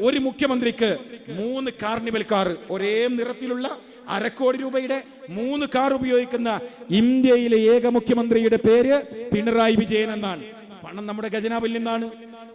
ഒരു മുഖ്യമന്ത്രിക്ക് മൂന്ന് കാർണിവൽ കാർ ഒരേ നിറത്തിലുള്ള അരക്കോടി രൂപയുടെ മൂന്ന് കാർ ഉപയോഗിക്കുന്ന ഇന്ത്യയിലെ ഏക മുഖ്യമന്ത്രിയുടെ പേര് പിണറായി വിജയൻ എന്നാണ്. പണം നമ്മുടെ ഖജനാവിൽ നിന്നാണ്.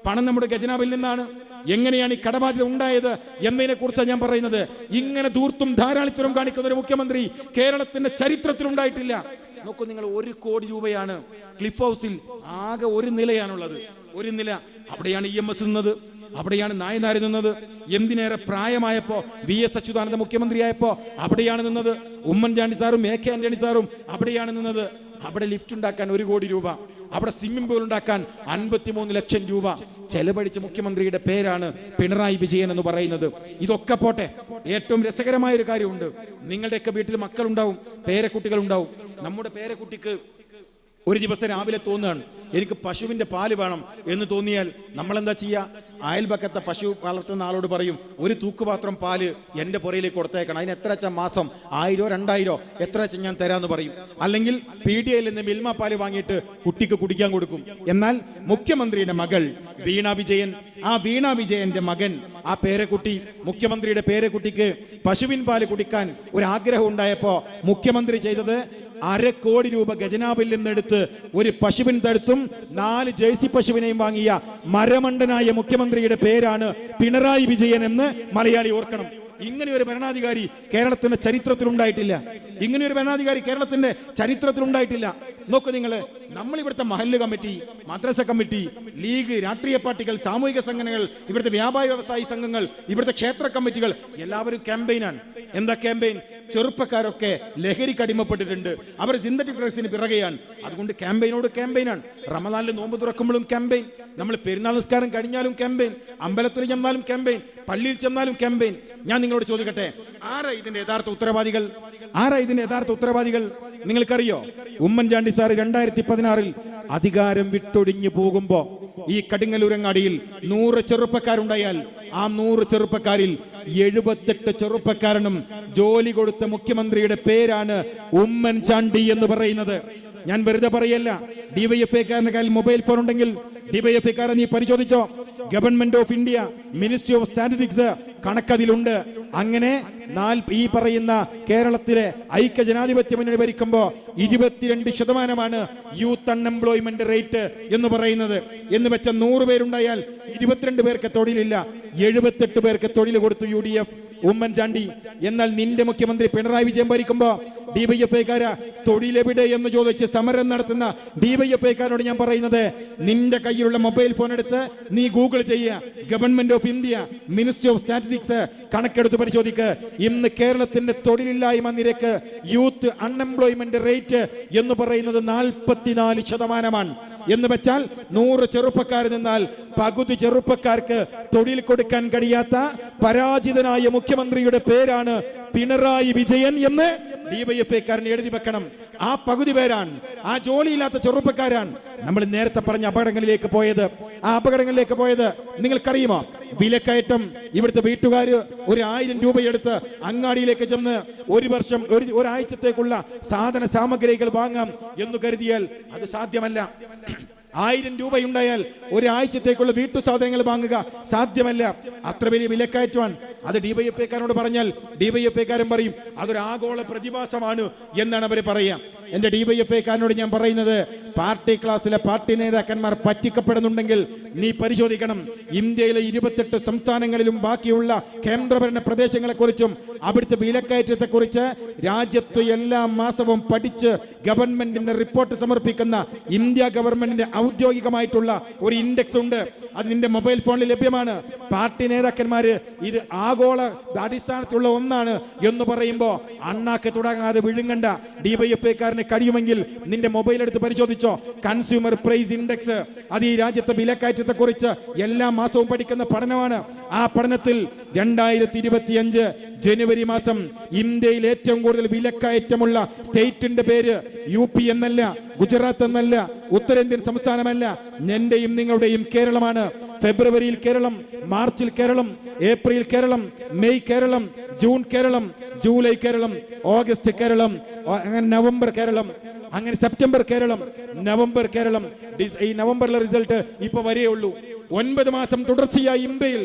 പണം നമ്മുടെ ഖജനാവിൽ നിന്നാണ്. എങ്ങനെയാണ് ഈ കടബാധ്യത ഉണ്ടായത് എന്നതിനെ കുറിച്ചാണ് ഞാൻ പറയുന്നത്. ഇങ്ങനെ ധൂർത്തും ധാരാളിത്തരം കാണിക്കുന്ന ഒരു മുഖ്യമന്ത്രി കേരളത്തിന്റെ ചരിത്രത്തിൽ ഉണ്ടായിട്ടില്ല. നോക്കൂ നിങ്ങൾ ഒരു കോടി രൂപയാണ് ക്ലിഫ് ഹൗസിൽ ആകെ ഒരു നിലയാണുള്ളത്. ഒരു നില. അവിടെയാണ് ഇ എം എസ് നിന്നത്. അവിടെയാണ് നായനാർ നിന്നത്. എന്തിനേറെ പ്രായമായപ്പോ വി എസ് അച്യുതാനന്ദ മുഖ്യമന്ത്രിയായപ്പോ അവിടെയാണ് നിന്നത്. ഉമ്മൻചാണ്ടി സാറും എ കെ ആന്റണി സാറും അവിടെയാണ് നിന്നത്. അവിടെ ലിഫ്റ്റ് ഉണ്ടാക്കാൻ ഒരു കോടി രൂപ. അവിടെ സ്വിമ്മിംഗ് പൂൾ ഉണ്ടാക്കാൻ അൻപത്തിമൂന്ന് ലക്ഷം രൂപ. ചെലവഴിച്ച മുഖ്യമന്ത്രിയുടെ പേരാണ് പിണറായി വിജയൻ എന്ന് പറയുന്നത്. ഇതൊക്കെ പോട്ടെ ഏറ്റവും രസകരമായ ഒരു കാര്യമുണ്ട്. നിങ്ങളുടെയൊക്കെ വീട്ടിൽ മക്കളുണ്ടാവും പേരക്കുട്ടികൾ ഉണ്ടാവും നമ്മുടെ പേരക്കുട്ടിക്ക് ഒരു ദിവസം രാവിലെ തോന്നുകയാണ് എനിക്ക് പശുവിന്റെ പാൽ വേണം എന്ന് തോന്നിയാൽ നമ്മൾ എന്താ ചെയ്യുക? അയൽപക്കത്തെ പശു വളർത്തുന്ന ആളോട് പറയും ഒരു തൂക്കുപാത്രം പാൽ എന്റെ പുറയിലേക്ക് കൊടുത്തേക്കണം. അതിന് എത്ര വെച്ചാൽ മാസം? ആയിരോ രണ്ടായിരോ? എത്ര വെച്ചാൽ ഞാൻ തരാമെന്ന് പറയും. അല്ലെങ്കിൽ പി ഡി ഐയിൽ നിന്ന് മിൽമ പാൽ വാങ്ങിയിട്ട് കുട്ടിക്ക് കുടിക്കാൻ കൊടുക്കും. എന്നാൽ മുഖ്യമന്ത്രിയുടെ മകൾ വീണ വിജയൻ ആ വീണ വിജയന്റെ മകൻ ആ പേരക്കുട്ടി മുഖ്യമന്ത്രിയുടെ പേരക്കുട്ടിക്ക് പശുവിൻ പാൽ കുടിക്കാൻ ഒരു ആഗ്രഹം ഉണ്ടായപ്പോ മുഖ്യമന്ത്രി ചെയ്തത് അര കോടി രൂപ ഖജനാവിൽ നിന്നെടുത്ത് ഒരു പശുവിൻ തടുത്തും നാല് ജേഴ്സി പശുവിനെയും വാങ്ങിയ മരമണ്ടനായ മുഖ്യമന്ത്രിയുടെ പേരാണ് പിണറായി വിജയൻ എന്ന് മലയാളി ഓർക്കണം. ഇങ്ങനെ ഒരു ഭരണാധികാരി കേരളത്തിന്റെ ചരിത്രത്തിൽ ഉണ്ടായിട്ടില്ല. ഇങ്ങനെ ഒരു ഭരണാധികാരി കേരളത്തിന്റെ ചരിത്രത്തിൽ ഉണ്ടായിട്ടില്ല. നോക്കൂ നിങ്ങൾ നമ്മൾ ഇവിടുത്തെ മഹല്ല് കമ്മിറ്റി മദ്രസ കമ്മിറ്റി ലീഗ് രാഷ്ട്രീയ പാർട്ടികൾ സാമൂഹിക സംഘടനകൾ ഇവിടുത്തെ വ്യാപാര വ്യവസായി സംഘങ്ങൾ ഇവിടുത്തെ ക്ഷേത്ര കമ്മിറ്റികൾ എല്ലാവരും ക്യാമ്പയിനാണ് എന്താ ക്യാമ്പയിൻ ചെറുപ്പക്കാരൊക്കെ ലഹരിക്ക് അടിമപ്പെട്ടിട്ടുണ്ട് അവർ സിന്തറ്റിക് ഡ്രഗ്സിന് പിറകെയാണ്. അതുകൊണ്ട് ക്യാമ്പയിനോട് ക്യാമ്പയിനാണ്. റമദാനിൽ നോമ്പ് തുറക്കുമ്പോഴും ക്യാമ്പയിൻ. നമ്മൾ പെരുന്നാൾ നിസ്കാരം കഴിഞ്ഞാലും ക്യാമ്പയിൻ. അമ്പലത്തിൽ ചെന്നാലും ക്യാമ്പയിൻ. പള്ളിയിൽ ചെന്നാലും ക്യാമ്പയിൻ. ഞാൻ നിങ്ങളോട് ചോദിക്കട്ടെ ആരാ ഇതിന്റെ യഥാർത്ഥ ഉത്തരവാദികൾ? ആരാ ഇതിന്റെ യഥാർത്ഥ ഉത്തരവാദികൾ? നിങ്ങൾക്കറിയോ? ഉമ്മൻചാണ്ടി സാർ രണ്ടായിരത്തി പതിനാറിൽ അധികാരം വിട്ടൊടിഞ്ഞു പോകുമ്പോ ഈ കടുങ്ങലൂരങ്ങാടിയിൽ നൂറ് ചെറുപ്പക്കാരുണ്ടായാൽ ആ നൂറ് ചെറുപ്പക്കാരിൽ എഴുപത്തെട്ട് ചെറുപ്പക്കാരനും ജോലി കൊടുത്ത മുഖ്യമന്ത്രിയുടെ പേരാണ് ഉമ്മൻചാണ്ടി എന്ന് പറയുന്നത്. ഞാൻ വെറുതെ പറയല്ല. ഡിവൈഎഫ്ഐക്കാരന്റെ കയ്യിൽ മൊബൈൽ ഫോൺ ഉണ്ടെങ്കിൽ ഡിവൈഎഫ്ഐക്കാരൻ നീ പരിശോധിച്ചോ? Government of India ministry of statistics കണക്കതിലുണ്ട്. അങ്ങനെ ഈ പറയുന്ന കേരളത്തിലെ ഐക്യ ജനാധിപത്യ മുന്നണി ഭരിക്കുമ്പോ ഇരുപത്തിരണ്ട് ശതമാനമാണ് യൂത്ത് അൺഎംപ്ലോയ്മെന്റ് റേറ്റ് എന്ന് പറയുന്നത്. എന്ന് വെച്ച നൂറ് പേരുണ്ടായാൽ ഇരുപത്തിരണ്ട് പേർക്ക് തൊഴിലില്ല. എഴുപത്തെട്ട് പേർക്ക് തൊഴിൽ കൊടുത്തു യു ഡി എഫ്. ഉമ്മൻചാണ്ടി എന്നാൽ നിന്റെ മുഖ്യമന്ത്രി പിണറായി വിജയൻ ഭരിക്കുമ്പോ ഡിവൈഎഫ്ഐക്കാര തൊഴിലെവിടെ എന്ന് ചോദിച്ച് സമരം നടത്തുന്ന ഡിവൈഎഫ്ഐക്കാരോട് ഞാൻ പറയുന്നത് നിന്റെ കയ്യിലുള്ള മൊബൈൽ ഫോൺ എടുത്ത് നീ ഗൂഗിൾ ചെയ്യുക government of India ministry of statistics കണക്കെടുത്ത് പരിശോധിക്ക്. ഇന്ന് കേരളത്തിന്റെ തൊഴിലില്ലായ്മ നിരക്ക് യൂത്ത് അൺഎംപ്ലോയ്മെന്റ് റേറ്റ് എന്ന് പറയുന്നത് നാൽപ്പത്തിനാല് ശതമാനമാണ്. എന്ന് വെച്ചാൽ നൂറ് ചെറുപ്പക്കാർ നിന്നാൽ പകുതി ചെറുപ്പക്കാർക്ക് തൊഴിൽ കൊടുക്കാൻ കഴിയാത്ത പരാജിതനായ മുഖ്യമന്ത്രിയുടെ പേരാണ് പിണറായി വിജയൻ എന്ന് ഡിവൈഎഫ്ഐക്കാരൻ എഴുതി വെക്കണം. ആ പകുതി പേരാണ്. ആ ജോലിയില്ലാത്ത ചെറുപ്പക്കാരാണ്. നമ്മൾ നേരത്തെ പറഞ്ഞ അപകടങ്ങളിലേക്ക് പോയത്. ആ അപകടങ്ങളിലേക്ക് പോയത് നിങ്ങൾക്കറിയുമോ? വിലക്കയറ്റം ഇവിടുത്തെ വീട്ടുകാർ ഒരു ആയിരം രൂപയെടുത്ത് അങ്ങാടിയിലേക്ക് ചെന്ന് ഒരു വർഷം ഒരു ഒരാഴ്ചത്തേക്കുള്ള സാധന സാമഗ്രികൾ വാങ്ങാം എന്ന് കരുതിയാൽ അത് സാധ്യമല്ല. ആയിരം രൂപയുണ്ടായാൽ ഒരാഴ്ചത്തേക്കുള്ള വീട്ടു സാധനങ്ങൾ വാങ്ങുക സാധ്യമല്ല. അത്ര വലിയ വിലക്കയറ്റമാണ് അത് ഡിവൈഎഫ്ഐക്കാരോട് പറഞ്ഞാൽ ഡിവൈഎഫ്ഐക്കാരൻ പറയും അതൊരു ആഗോള പ്രതിഭാസമാണ് എന്നാണ് അവർ പറയുക എന്റെ ഡിവൈഎഫ്ഐക്കാരനോട് ഞാൻ പറയുന്നത് പാർട്ടി ക്ലാസ്സിലെ പാർട്ടി നേതാക്കന്മാർ പറ്റിക്കപ്പെടുന്നുണ്ടെങ്കിൽ നീ പരിശോധിക്കണം. ഇന്ത്യയിലെ ഇരുപത്തെട്ട് സംസ്ഥാനങ്ങളിലും ബാക്കിയുള്ള കേന്ദ്രഭരണ പ്രദേശങ്ങളെക്കുറിച്ചും അവിടുത്തെ വിലക്കയറ്റത്തെക്കുറിച്ച് രാജ്യത്ത് എല്ലാ മാസവും പഠിച്ച് ഗവൺമെന്റിന്റെ റിപ്പോർട്ട് സമർപ്പിക്കുന്ന ഇന്ത്യ ഗവൺമെന്റിന്റെ ഔദ്യോഗികമായിട്ടുള്ള ഒരു ഇൻഡെക്സ് ഉണ്ട്. അത് നിന്റെ മൊബൈൽ ഫോണിൽ ലഭ്യമാണ്. പാർട്ടി നേതാക്കന്മാര് ഇത് ആഗോള അടിസ്ഥാനത്തിലുള്ള ഒന്നാണ് എന്ന് പറയുമ്പോ അണ്ണാക്ക് തുടങ്ങാതെ വിഴുങ്ങണ്ട. ഡിവൈഎഫ്ഐക്കാരന് കഴിയുമെങ്കിൽ നിന്റെ മൊബൈൽ എടുത്ത് പരിശോധിച്ചോ. കൺസ്യൂമർ പ്രൈസ് ഇൻഡെക്സ് അത് ഈ രാജ്യത്തെ വിലക്കയറ്റത്തെ കുറിച്ച് എല്ലാ മാസവും പഠിക്കുന്ന പഠനമാണ്. ആ പഠനത്തിൽ രണ്ടായിരത്തി ഇരുപത്തിയഞ്ച് ജനുവരി മാസം ഇന്ത്യയിൽ ഏറ്റവും കൂടുതൽ വിലക്കയറ്റമുള്ള സ്റ്റേറ്റിന്റെ പേര് യു പി എന്നല്ല ഗുജറാത്ത് എന്നല്ല ഉത്തരേന്ത്യൻ സംസ്ഥാനമല്ല എന്റെയും നിങ്ങളുടെയും കേരളമാണ്. ഫെബ്രുവരിയിൽ കേരളം മാർച്ചിൽ Kerala April Kerala May Kerala June Kerala July Kerala August Kerala അങ്ങനെ നവംബർ കേരളം അങ്ങനെ സെപ്റ്റംബർ കേരളം നവംബർ കേരളം. ഈ നവംബറിലെ റിസൾട്ട് ഇപ്പൊ വരെയുള്ളൂ ഒൻപത് മാസം തുടർച്ചയായി ഇന്ത്യയിൽ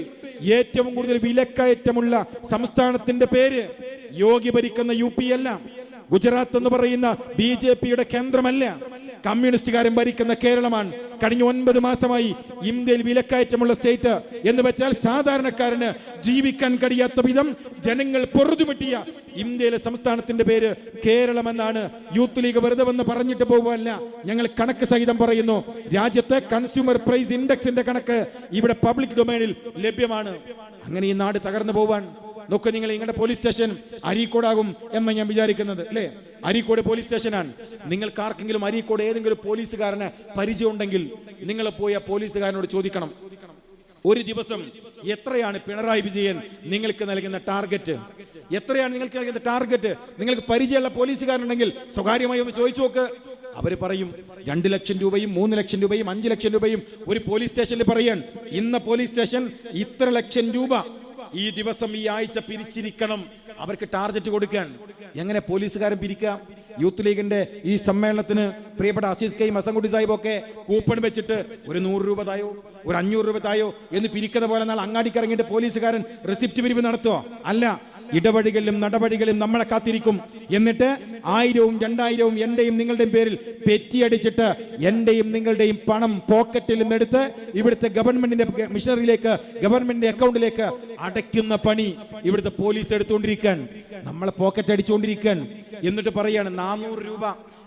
ഏറ്റവും കൂടുതൽ വിലക്കയറ്റമുള്ള സംസ്ഥാനത്തിന്റെ പേര് യോഗി ഭരിക്കുന്ന യു പി അല്ല. ഗുജറാത്ത് എന്ന് പറയുന്ന ബി ജെ പിയുടെ കേന്ദ്രമല്ല. കമ്മ്യൂണിസ്റ്റുകാരൻ ഭരിക്കുന്ന കേരളമാണ്. കഴിഞ്ഞ ഒൻപത് മാസമായി ഇന്ത്യയിൽ വിലക്കയറ്റമുള്ള സ്റ്റേറ്റ് എന്ന് വെച്ചാൽ സാധാരണക്കാരന് ജീവിക്കാൻ കഴിയാത്ത വിധം ജനങ്ങൾ പൊറുതുമിട്ടിയ ഇന്ത്യയിലെ സംസ്ഥാനത്തിന്റെ പേര് കേരളം എന്നാണ് യൂത്ത് ലീഗ് വെറുതെ വന്ന് പറഞ്ഞിട്ട് പോകുമല്ല ഞങ്ങൾ കണക്ക് സഹിതം പറയുന്നു. രാജ്യത്തെ കൺസ്യൂമർ പ്രൈസ് ഇൻഡെക്സിന്റെ കണക്ക് ഇവിടെ പബ്ലിക് ഡൊമൈനിൽ ലഭ്യമാണ്. അങ്ങനെ ഈ നാട് തകർന്നു പോവാൻ നോക്ക് നിങ്ങൾ നിങ്ങളുടെ പോലീസ് സ്റ്റേഷൻ അരീക്കോടാകും എന്ന് ഞാൻ വിചാരിക്കുന്നത് അല്ലേ? അരീക്കോട് പോലീസ് സ്റ്റേഷനാണ് നിങ്ങൾക്ക് ആർക്കെങ്കിലും അരീക്കോട് ഏതെങ്കിലും പോലീസുകാരന് പരിചയമുണ്ടെങ്കിൽ നിങ്ങൾ പോയി ആ പോലീസുകാരനോട് ചോദിക്കണം. ഒരു ദിവസം എത്രയാണ് പിണറായി വിജയൻ നിങ്ങൾക്ക് നൽകുന്ന ടാർഗറ്റ്? എത്രയാണ് നിങ്ങൾക്ക് നൽകുന്ന ടാർഗറ്റ്? നിങ്ങൾക്ക് പരിചയമുള്ള പോലീസുകാരുണ്ടെങ്കിൽ സ്വകാര്യമായി ഒന്ന് ചോദിച്ചു നോക്ക്. അവർ പറയും രണ്ട് ലക്ഷം രൂപയും മൂന്ന് ലക്ഷം രൂപയും അഞ്ച് ലക്ഷം രൂപയും ഒരു പോലീസ് സ്റ്റേഷനിൽ പറയാൻ ഇന്ന പോലീസ് സ്റ്റേഷൻ ഇത്ര ലക്ഷം രൂപ. ഈ ദിവസം ഈ ആഴ്ച പിരിച്ചിരിക്കണം. അവർക്ക് ടാർഗറ്റ് കൊടുക്കാൻ. എങ്ങനെ പോലീസുകാരൻ പിരിക്കാം? യൂത്ത് ലീഗിന്റെ ഈ സമ്മേളനത്തിന് പ്രിയപ്പെട്ട അസീസ് കൈ അസംകുട്ടി സാഹിബ് ഒക്കെ കൂപ്പൺ വെച്ചിട്ട് ഒരു നൂറ് രൂപ തായോ? ഒരു അഞ്ഞൂറ് രൂപ തായോ? എന്ന് പിരിക്കുന്ന പോലെ നാൾ അങ്ങാടിക്ക് ഇറങ്ങിയിട്ട് പോലീസുകാരൻ റെസിപ്റ്റ് പിരിവ് നടത്തുമോ അല്ല. ഇടവഴികളിലും നടപടികളിലും നമ്മളെ കാത്തിരിക്കും. എന്നിട്ട് ആയിരവും രണ്ടായിരവും എന്റെയും നിങ്ങളുടെയും പേരിൽ പെറ്റിയടിച്ചിട്ട് എന്റെയും നിങ്ങളുടെയും പണം പോക്കറ്റിൽ നിന്നെടുത്ത് ഇവിടുത്തെ ഗവൺമെന്റിന്റെ മിഷനറിയിലേക്ക് ഗവൺമെന്റിന്റെ അക്കൗണ്ടിലേക്ക് അടയ്ക്കുന്ന പണി ഇവിടുത്തെ പോലീസ് എടുത്തുകൊണ്ടിരിക്കാൻ നമ്മളെ പോക്കറ്റ് അടിച്ചുകൊണ്ടിരിക്കാൻ. എന്നിട്ട് പറയാണ് നാനൂറ് രൂപ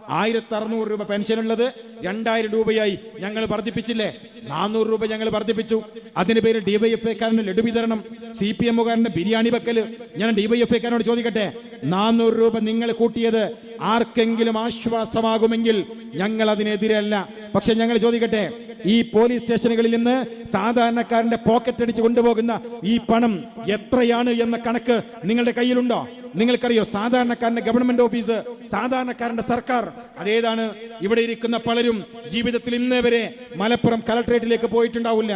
ആയിരത്തി അറുന്നൂറ് രൂപ പെൻഷൻ ഉള്ളത് രണ്ടായിരം രൂപയായി ഞങ്ങൾ വർദ്ധിപ്പിച്ചില്ലേ? നാനൂറ് രൂപ ഞങ്ങൾ വർദ്ധിപ്പിച്ചു. അതിന് പേര് ഡിവൈഎഫ്ഐക്കാരന് ലഡു വിതരണം സി പി എമ്മുകാരന് ബിരിയാണി വെക്കൽ. ഞാൻ ഡിവൈഎഫ്ഐക്കാരനോട് ചോദിക്കട്ടെ നാനൂറ് രൂപ നിങ്ങൾ കൂട്ടിയത് ആർക്കെങ്കിലും ആശ്വാസമാകുമെങ്കിൽ ഞങ്ങൾ അതിനെതിരല്ല പക്ഷെ ഞങ്ങൾ ചോദിക്കട്ടെ ഈ പോലീസ് സ്റ്റേഷനുകളിൽ നിന്ന് സാധാരണക്കാരന്റെ പോക്കറ്റ് അടിച്ച് കൊണ്ടുപോകുന്ന ഈ പണം എത്രയാണ് എന്ന കണക്ക് നിങ്ങളുടെ കയ്യിലുണ്ടോ? നിങ്ങൾക്കറിയോ സാധാരണക്കാരന്റെ ഗവൺമെന്റ് ഓഫീസ് സാധാരണക്കാരന്റെ സർക്കാർ അതേതാണ് ഇവിടെ ഇരിക്കുന്ന പലരും ജീവിതത്തിൽ ഇന്നേ വരെ മലപ്പുറം കലക്ട്രേറ്റിലേക്ക് പോയിട്ടുണ്ടാവില്ല.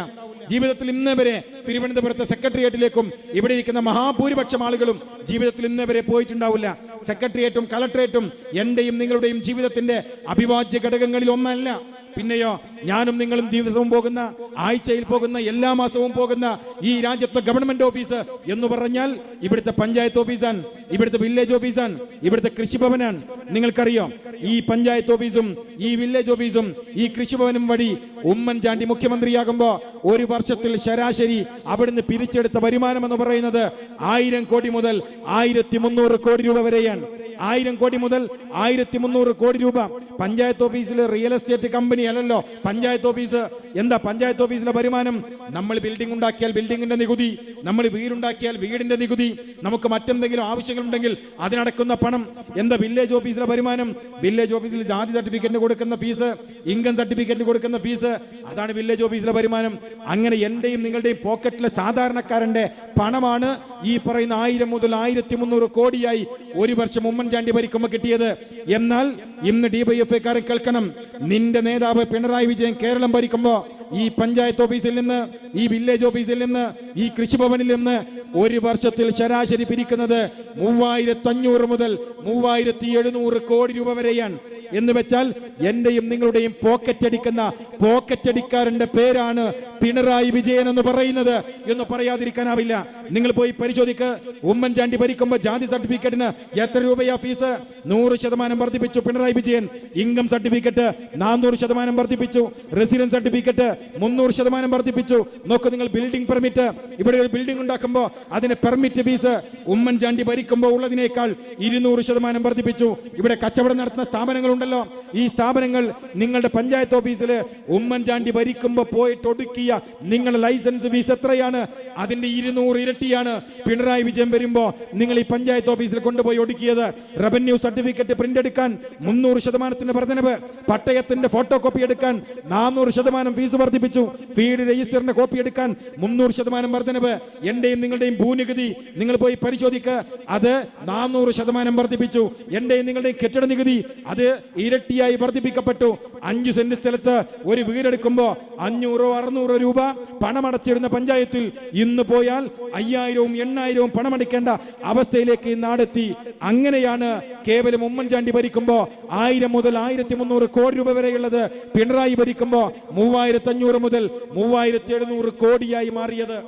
ജീവിതത്തിൽ ഇന്നേ വരെ തിരുവനന്തപുരത്തെ സെക്രട്ടേറിയറ്റിലേക്കും ഇവിടെ ഇരിക്കുന്ന മഹാഭൂരിപക്ഷം ആളുകളും ജീവിതത്തിൽ ഇന്ന് വരെ പോയിട്ടുണ്ടാവില്ല. സെക്രട്ടേറിയറ്റും കളക്ടറേറ്റും എന്റെയും നിങ്ങളുടെയും ജീവിതത്തിന്റെ അഭിവാജ്യ ഘടകങ്ങളിൽ ഒന്നല്ല. പിന്നെയോ ഞാനും നിങ്ങളും ദിവസവും പോകുന്ന ആഴ്ചയിൽ പോകുന്ന എല്ലാ മാസവും പോകുന്ന ഈ രാജ്യത്തെ ഗവൺമെന്റ് ഓഫീസ് എന്ന് പറഞ്ഞാൽ ഇവിടുത്തെ പഞ്ചായത്ത് ഓഫീസാണ് ഇവിടുത്തെ വില്ലേജ് ഓഫീസാണ് ഇവിടുത്തെ കൃഷിഭവനാണ് നിങ്ങൾക്കറിയോ ഈ പഞ്ചായത്ത് ഓഫീസും ഈ വില്ലേജ് ഓഫീസും ഈ കൃഷിഭവനും വഴി ഉമ്മൻചാണ്ടി മുഖ്യമന്ത്രിയാകുമ്പോ ഒരു വർഷത്തിൽ ശരാശരി അവിടുന്ന് പിരിച്ചെടുത്ത വരുമാനം എന്ന് പറയുന്നത് ആയിരം കോടി മുതൽ ആയിരത്തി മുന്നൂറ് കോടി രൂപ വരെയാണ്. ആയിരം കോടി മുതൽ ആയിരത്തി മുന്നൂറ് കോടി രൂപ. പഞ്ചായത്ത് ഓഫീസിലെ റിയൽ എസ്റ്റേറ്റ് കമ്പനി അല്ലല്ലോ. പഞ്ചായത്ത് ഓഫീസ്. എന്താ പഞ്ചായത്ത് ഓഫീസിലെ വരുമാനം? നമ്മൾ ബിൽഡിംഗ് ഉണ്ടാക്കിയാൽ ബിൽഡിങ്ങിന്റെ നികുതി. നമ്മൾ വീടുണ്ടാക്കിയാൽ വീടിന്റെ നികുതി നമുക്ക് മറ്റെന്തെങ്കിലും ആവശ്യങ്ങളുണ്ടെങ്കിൽ അതിനടക്കുന്ന പണം. എന്താ വില്ലേജ് ഓഫീസിലെ വരുമാനം? വില്ലേജ് ഓഫീസിൽ ജാതി സർട്ടിഫിക്കറ്റിന് കൊടുക്കുന്ന ഫീസ് ഇൻകം സർട്ടിഫിക്കറ്റിന് കൊടുക്കുന്ന ഫീസ് അതാണ് വില്ലേജ് ഓഫീസിലെ വരുമാനം. അങ്ങനെ എന്റെയും നിങ്ങളുടെയും പോക്കറ്റിലെ സാധാരണക്കാരന്റെ പണമാണ് ഈ പറയുന്ന ആയിരം മുതൽ ആയിരത്തി മുന്നൂറ് കോടിയായി ഒരു വർഷം ഉമ്മൻചാണ്ടി ഭരിക്കുമ്പോൾ കിട്ടിയത്. എന്നാൽ ഇന്ന് ഡിവൈഎഫ്ഐക്കാരൻ കേൾക്കണം. നിന്റെ നേതാവ് പിണറായി വിജയൻ കേരളം ഭരിക്കുമ്പോ ഈ പഞ്ചായത്ത് ഓഫീസിൽ നിന്ന് ഈ വില്ലേജ് ഓഫീസിൽ നിന്ന് ഈ കൃഷിഭവനിൽ നിന്ന് ഒരു വർഷത്തിൽ ശരാശരി പിരിക്കുന്നത് മൂവായിരത്തി അഞ്ഞൂറ് മുതൽ മൂവായിരത്തി എഴുന്നൂറ് കോടി രൂപ വരെയാണ്. എന്ന് വെച്ചാൽ എന്റെയും നിങ്ങളുടെയും പോക്കറ്റ് അടിക്കുന്ന പോക്കറ്റ് അടിക്കാരന്റെ പേരാണ് പിണറായി വിജയൻ എന്ന് പറയുന്നത് എന്ന് പറയാതിരിക്കാനാവില്ല. നിങ്ങൾ പോയി പരിശോധിക്ക്. ഉമ്മൻചാണ്ടി ഭരിക്കുമ്പോൾ ജാതി സർട്ടിഫിക്കറ്റിന് എത്ര രൂപയാ ഫീസ്? നൂറ് ശതമാനം വർദ്ധിപ്പിച്ചു പിണറായി വിജയൻ. ഇൻകം സർട്ടിഫിക്കറ്റ് നാനൂറ് ശതമാനം വർദ്ധിപ്പിച്ചു. റെസിഡൻസ് സർട്ടിഫിക്കറ്റ് മുന്നൂറ് ശതമാനം വർദ്ധിപ്പിച്ചു. നോക്കൂ നിങ്ങൾ ബിൽഡിംഗ് പെർമിറ്റ്. ഇവിടെ ഒരു ബിൽഡിംഗ് ഉണ്ടാക്കുമ്പോൾ അതിന് പെർമിറ്റ് ഫീസ് ഉമ്മൻചാണ്ടി ഭരിക്കുമ്പോൾ ഉള്ളതിനേക്കാൾ ഇരുന്നൂറ് ശതമാനം വർദ്ധിപ്പിച്ചു. ഇവിടെ കച്ചവടം നടത്തുന്ന സ്ഥാപനങ്ങൾ ഉണ്ടല്ലോ ഈ സ്ഥാപനങ്ങൾ നിങ്ങളുടെ പഞ്ചായത്ത് ഓഫീസിൽ ഉമ്മൻചാണ്ടി ഭരിക്കുമ്പോൾ പോയിട്ട് ഒടുക്കിയ നിങ്ങളുടെ ലൈസൻസ് ഫീസ് എത്രയാണ്? അതിന്റെ ഇരുന്നൂറ് ഇരട്ടിയാണ്. പിണറായി വിജയൻ വരുമ്പോ നിങ്ങൾ ഈ പഞ്ചായത്ത് ഓഫീസിൽ കൊണ്ടുപോയി ഒടുക്കിയത്. റവന്യൂ സർട്ടിഫിക്കറ്റ് പ്രിന്റ് എടുക്കാൻ മുന്നൂറ് ശതമാനത്തിന്റെ വർധനവ്. പട്ടയത്തിന്റെ ഫോട്ടോ കോപ്പി എടുക്കാൻ നാനൂറ് ശതമാനം ഫീസ് വർദ്ധിപ്പിച്ചു. ഫീഡ് രജിസ്റ്ററിന്റെ കോപ്പി എടുക്കാൻ മുന്നൂറ് ശതമാനം വർധനവ്. എന്റെയും നിങ്ങളുടെയും ഭൂനികുതി നിങ്ങൾ പോയി പരിശോധിക്കുക അത് നാനൂറ് ശതമാനം വർദ്ധിപ്പിച്ചു. എന്റെയും നിങ്ങളുടെയും കെട്ടിട നികുതി അത് ഇരട്ടിയായി വർദ്ധിപ്പിക്കപ്പെട്ടു. അഞ്ച് സെന്റ് സ്ഥലത്ത് ഒരു വീടെടുക്കുമ്പോ അഞ്ഞൂറോ അറുന്നൂറോ രൂപ പണമടച്ചിരുന്ന പഞ്ചായത്തിൽ ഇന്ന് പോയാൽ അയ്യായിരവും എണ്ണായിരവും പണമടയ്ക്കേണ്ട അവസ്ഥയിലേക്ക് നാടെത്തി. അങ്ങനെയാണ് കേവലം ഉമ്മൻചാണ്ടി ഭരിക്കുമ്പോൾ ആയിരം മുതൽ ആയിരത്തി മുന്നൂറ് കോടി രൂപ വരെയുള്ളത് പിണറായി ഭരിക്കുമ്പോൾ മൂവായിരത്തി അഞ്ഞൂറ് മുതൽ മൂവായിരത്തി എഴുന്നൂറ് കോടിയായി മാറിയത്.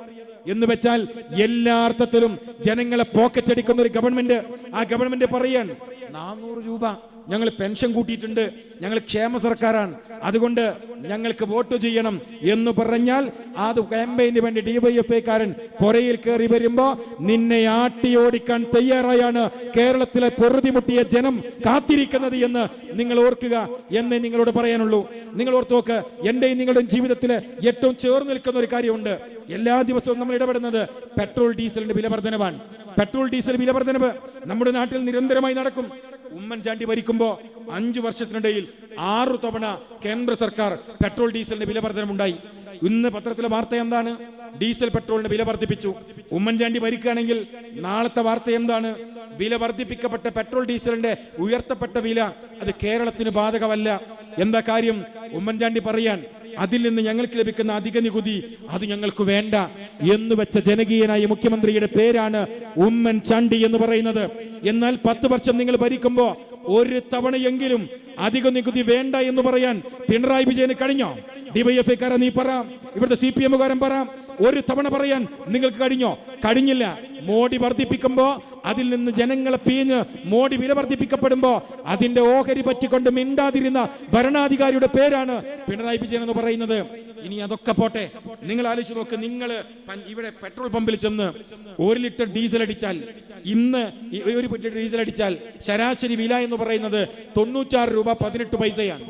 എന്ന് വെച്ചാൽ എല്ലാ അർത്ഥത്തിലും ജനങ്ങളെ പോക്കറ്റ് അടിക്കുന്ന ഒരു ഗവൺമെന്റ്. ആ ഗവൺമെന്റ് പറയാൻ നാനൂറ് രൂപ ഞങ്ങൾ പെൻഷൻ കൂട്ടിയിട്ടുണ്ട്. ഞങ്ങൾ ക്ഷേമ സർക്കാരാണ്. അതുകൊണ്ട് ഞങ്ങൾക്ക് വോട്ട് ചെയ്യണം എന്ന് പറഞ്ഞാൽ അത് ക്യാമ്പയിന് വേണ്ടി ഡിവൈഎഫ്ഐക്കാരൻ പുറയിൽ കയറി വരുമ്പോ നിന്നെ ആട്ടി ഓടിക്കാൻ തയ്യാറായാണ്. കേരളത്തിലെ പൊറുതിമുട്ടിയ ജനം കാത്തിരിക്കുന്നത് എന്ന് നിങ്ങൾ ഓർക്കുക എന്നേ നിങ്ങളോട് പറയാനുള്ളൂ. നിങ്ങൾ ഓർത്ത് നോക്ക് എന്റെയും നിങ്ങളുടെയും ജീവിതത്തിലെ ഏറ്റവും ചേർന്ന് നിൽക്കുന്ന ഒരു കാര്യമുണ്ട്. എല്ലാ ദിവസവും നമ്മൾ ഇടപെടുന്നത് പെട്രോൾ ഡീസലിന്റെ വില വർധനവാണ് പെട്രോൾ ഡീസൽ വില വർധനവ് നമ്മുടെ നാട്ടിൽ നിരന്തരമായി നടക്കും. ഉമ്മൻചാണ്ടി ഭരിക്കുമ്പോ അഞ്ചു വർഷത്തിനിടയിൽ ആറു തവണ കേന്ദ്ര സർക്കാർ പെട്രോൾ ഡീസലിന്റെ വില വർധനമുണ്ടായി ഇന്ന് പത്രത്തിലെ വാർത്ത എന്താണ്? ഡീസൽ പെട്രോളിന്റെ വില വർദ്ധിപ്പിച്ചു ഉമ്മൻചാണ്ടി ഭരിക്കുകയാണെങ്കിൽ നാളത്തെ വാർത്ത എന്താണ്? വില വർദ്ധിപ്പിക്കപ്പെട്ട പെട്രോൾ ഡീസലിന്റെ ഉയർത്തപ്പെട്ട വില അത് കേരളത്തിന് ബാധകമല്ല. എന്താ കാര്യം? ഉമ്മൻചാണ്ടി പറയാൻ അതിൽ നിന്ന് ഞങ്ങൾക്ക് ലഭിക്കുന്ന അധിക നികുതി അത് ഞങ്ങൾക്ക് വേണ്ട എന്ന് വെച്ച ജനകീയനായ മുഖ്യമന്ത്രിയുടെ പേരാണ് ഉമ്മൻ ചാണ്ടി എന്ന് പറയുന്നത്. എന്നാൽ പത്ത് വർഷം നിങ്ങൾ ഭരിക്കുമ്പോ ഒരു തവണയെങ്കിലും അധിക നികുതി വേണ്ട എന്ന് പറയാൻ പിണറായി വിജയന് കഴിഞ്ഞോ? ഡിവൈഎഫ്ഐക്കാരൻ നീ പറ. ഇവിടുത്തെ സി പി എമ്മുകാരൻ പറ. ഒരു തവണ പറയാൻ നിങ്ങൾക്ക് കഴിഞ്ഞോ? കഴിഞ്ഞില്ല. മോഡി വർദ്ധിപ്പിക്കുമ്പോ അതിൽ നിന്ന് ജനങ്ങളെ പിഴിഞ്ഞ് മോഡി വില വർദ്ധിപ്പിക്കപ്പെടുമ്പോ അതിന്റെ ഓഹരി പറ്റിക്കൊണ്ട് മിണ്ടാതിരുന്ന ഭരണാധികാരിയുടെ പേരാണ് പിണറായി വിജയൻ എന്ന് പറയുന്നത്. ഇനി അതൊക്കെ പോട്ടെ. നിങ്ങൾ ആലോചിച്ച് നോക്ക് നിങ്ങൾ ഇവിടെ പെട്രോൾ പമ്പിൽ ചെന്ന് ഒരു ലിറ്റർ ഡീസൽ അടിച്ചാൽ ഇന്ന് ഒരു ലിറ്റർ ഡീസൽ അടിച്ചാൽ ശരാശരി വില എന്ന് പറയുന്നത് തൊണ്ണൂറ്റാറ് രൂപ പതിനെട്ട് പൈസയാണ്.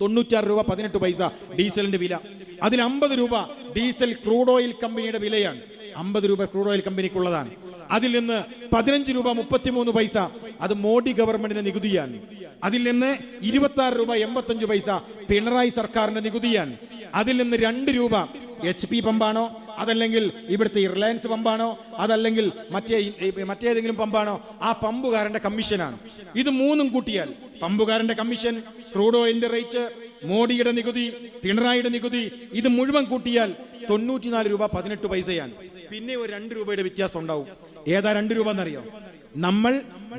തൊണ്ണൂറ്റാറ് രൂപ പതിനെട്ട് പൈസ ഡീസലിന്റെ വില. അതിൽ അമ്പത് രൂപ ഡീസൽ ക്രൂഡ് ഓയിൽ കമ്പനിയുടെ വിലയാണ്. അമ്പത് രൂപ ക്രൂഡ് ഓയിൽ കമ്പനിക്കുള്ളതാണ്. അതിൽ നിന്ന് പതിനഞ്ച് രൂപ മുപ്പത്തിമൂന്ന് പൈസ അത് മോഡി ഗവൺമെന്റിന്റെ നികുതിയാണ്. അതിൽ നിന്ന് ഇരുപത്തി ആറ് രൂപ എൺപത്തഞ്ച് പൈസ പിണറായി സർക്കാരിന്റെ നികുതിയാണ്. അതിൽ നിന്ന് രണ്ട് രൂപ എച്ച് പി പമ്പാണോ അതല്ലെങ്കിൽ ഇവിടുത്തെ ഈ റിലയൻസ് പമ്പാണോ? അതല്ലെങ്കിൽ മറ്റേ മറ്റേതെങ്കിലും പമ്പാണോ? ആ പമ്പുകാരന്റെ കമ്മീഷനാണ്. ഇത് മൂന്നും കൂട്ടിയാൽ പമ്പുകാരന്റെ കമ്മീഷൻ ക്രൂഡ് ഓയിലിന്റെ റേറ്റ് മോഡിയുടെ നികുതി പിണറായിയുടെ നികുതി ഇത് മുഴുവൻ കൂട്ടിയാൽ തൊണ്ണൂറ്റിനാല് രൂപ പതിനെട്ട് പൈസയാണ്. പിന്നെ ഒരു രണ്ട് രൂപയുടെ വ്യത്യാസം ഉണ്ടാവും. ഏതാ രണ്ട് രൂപ എന്നറിയോ? നമ്മൾ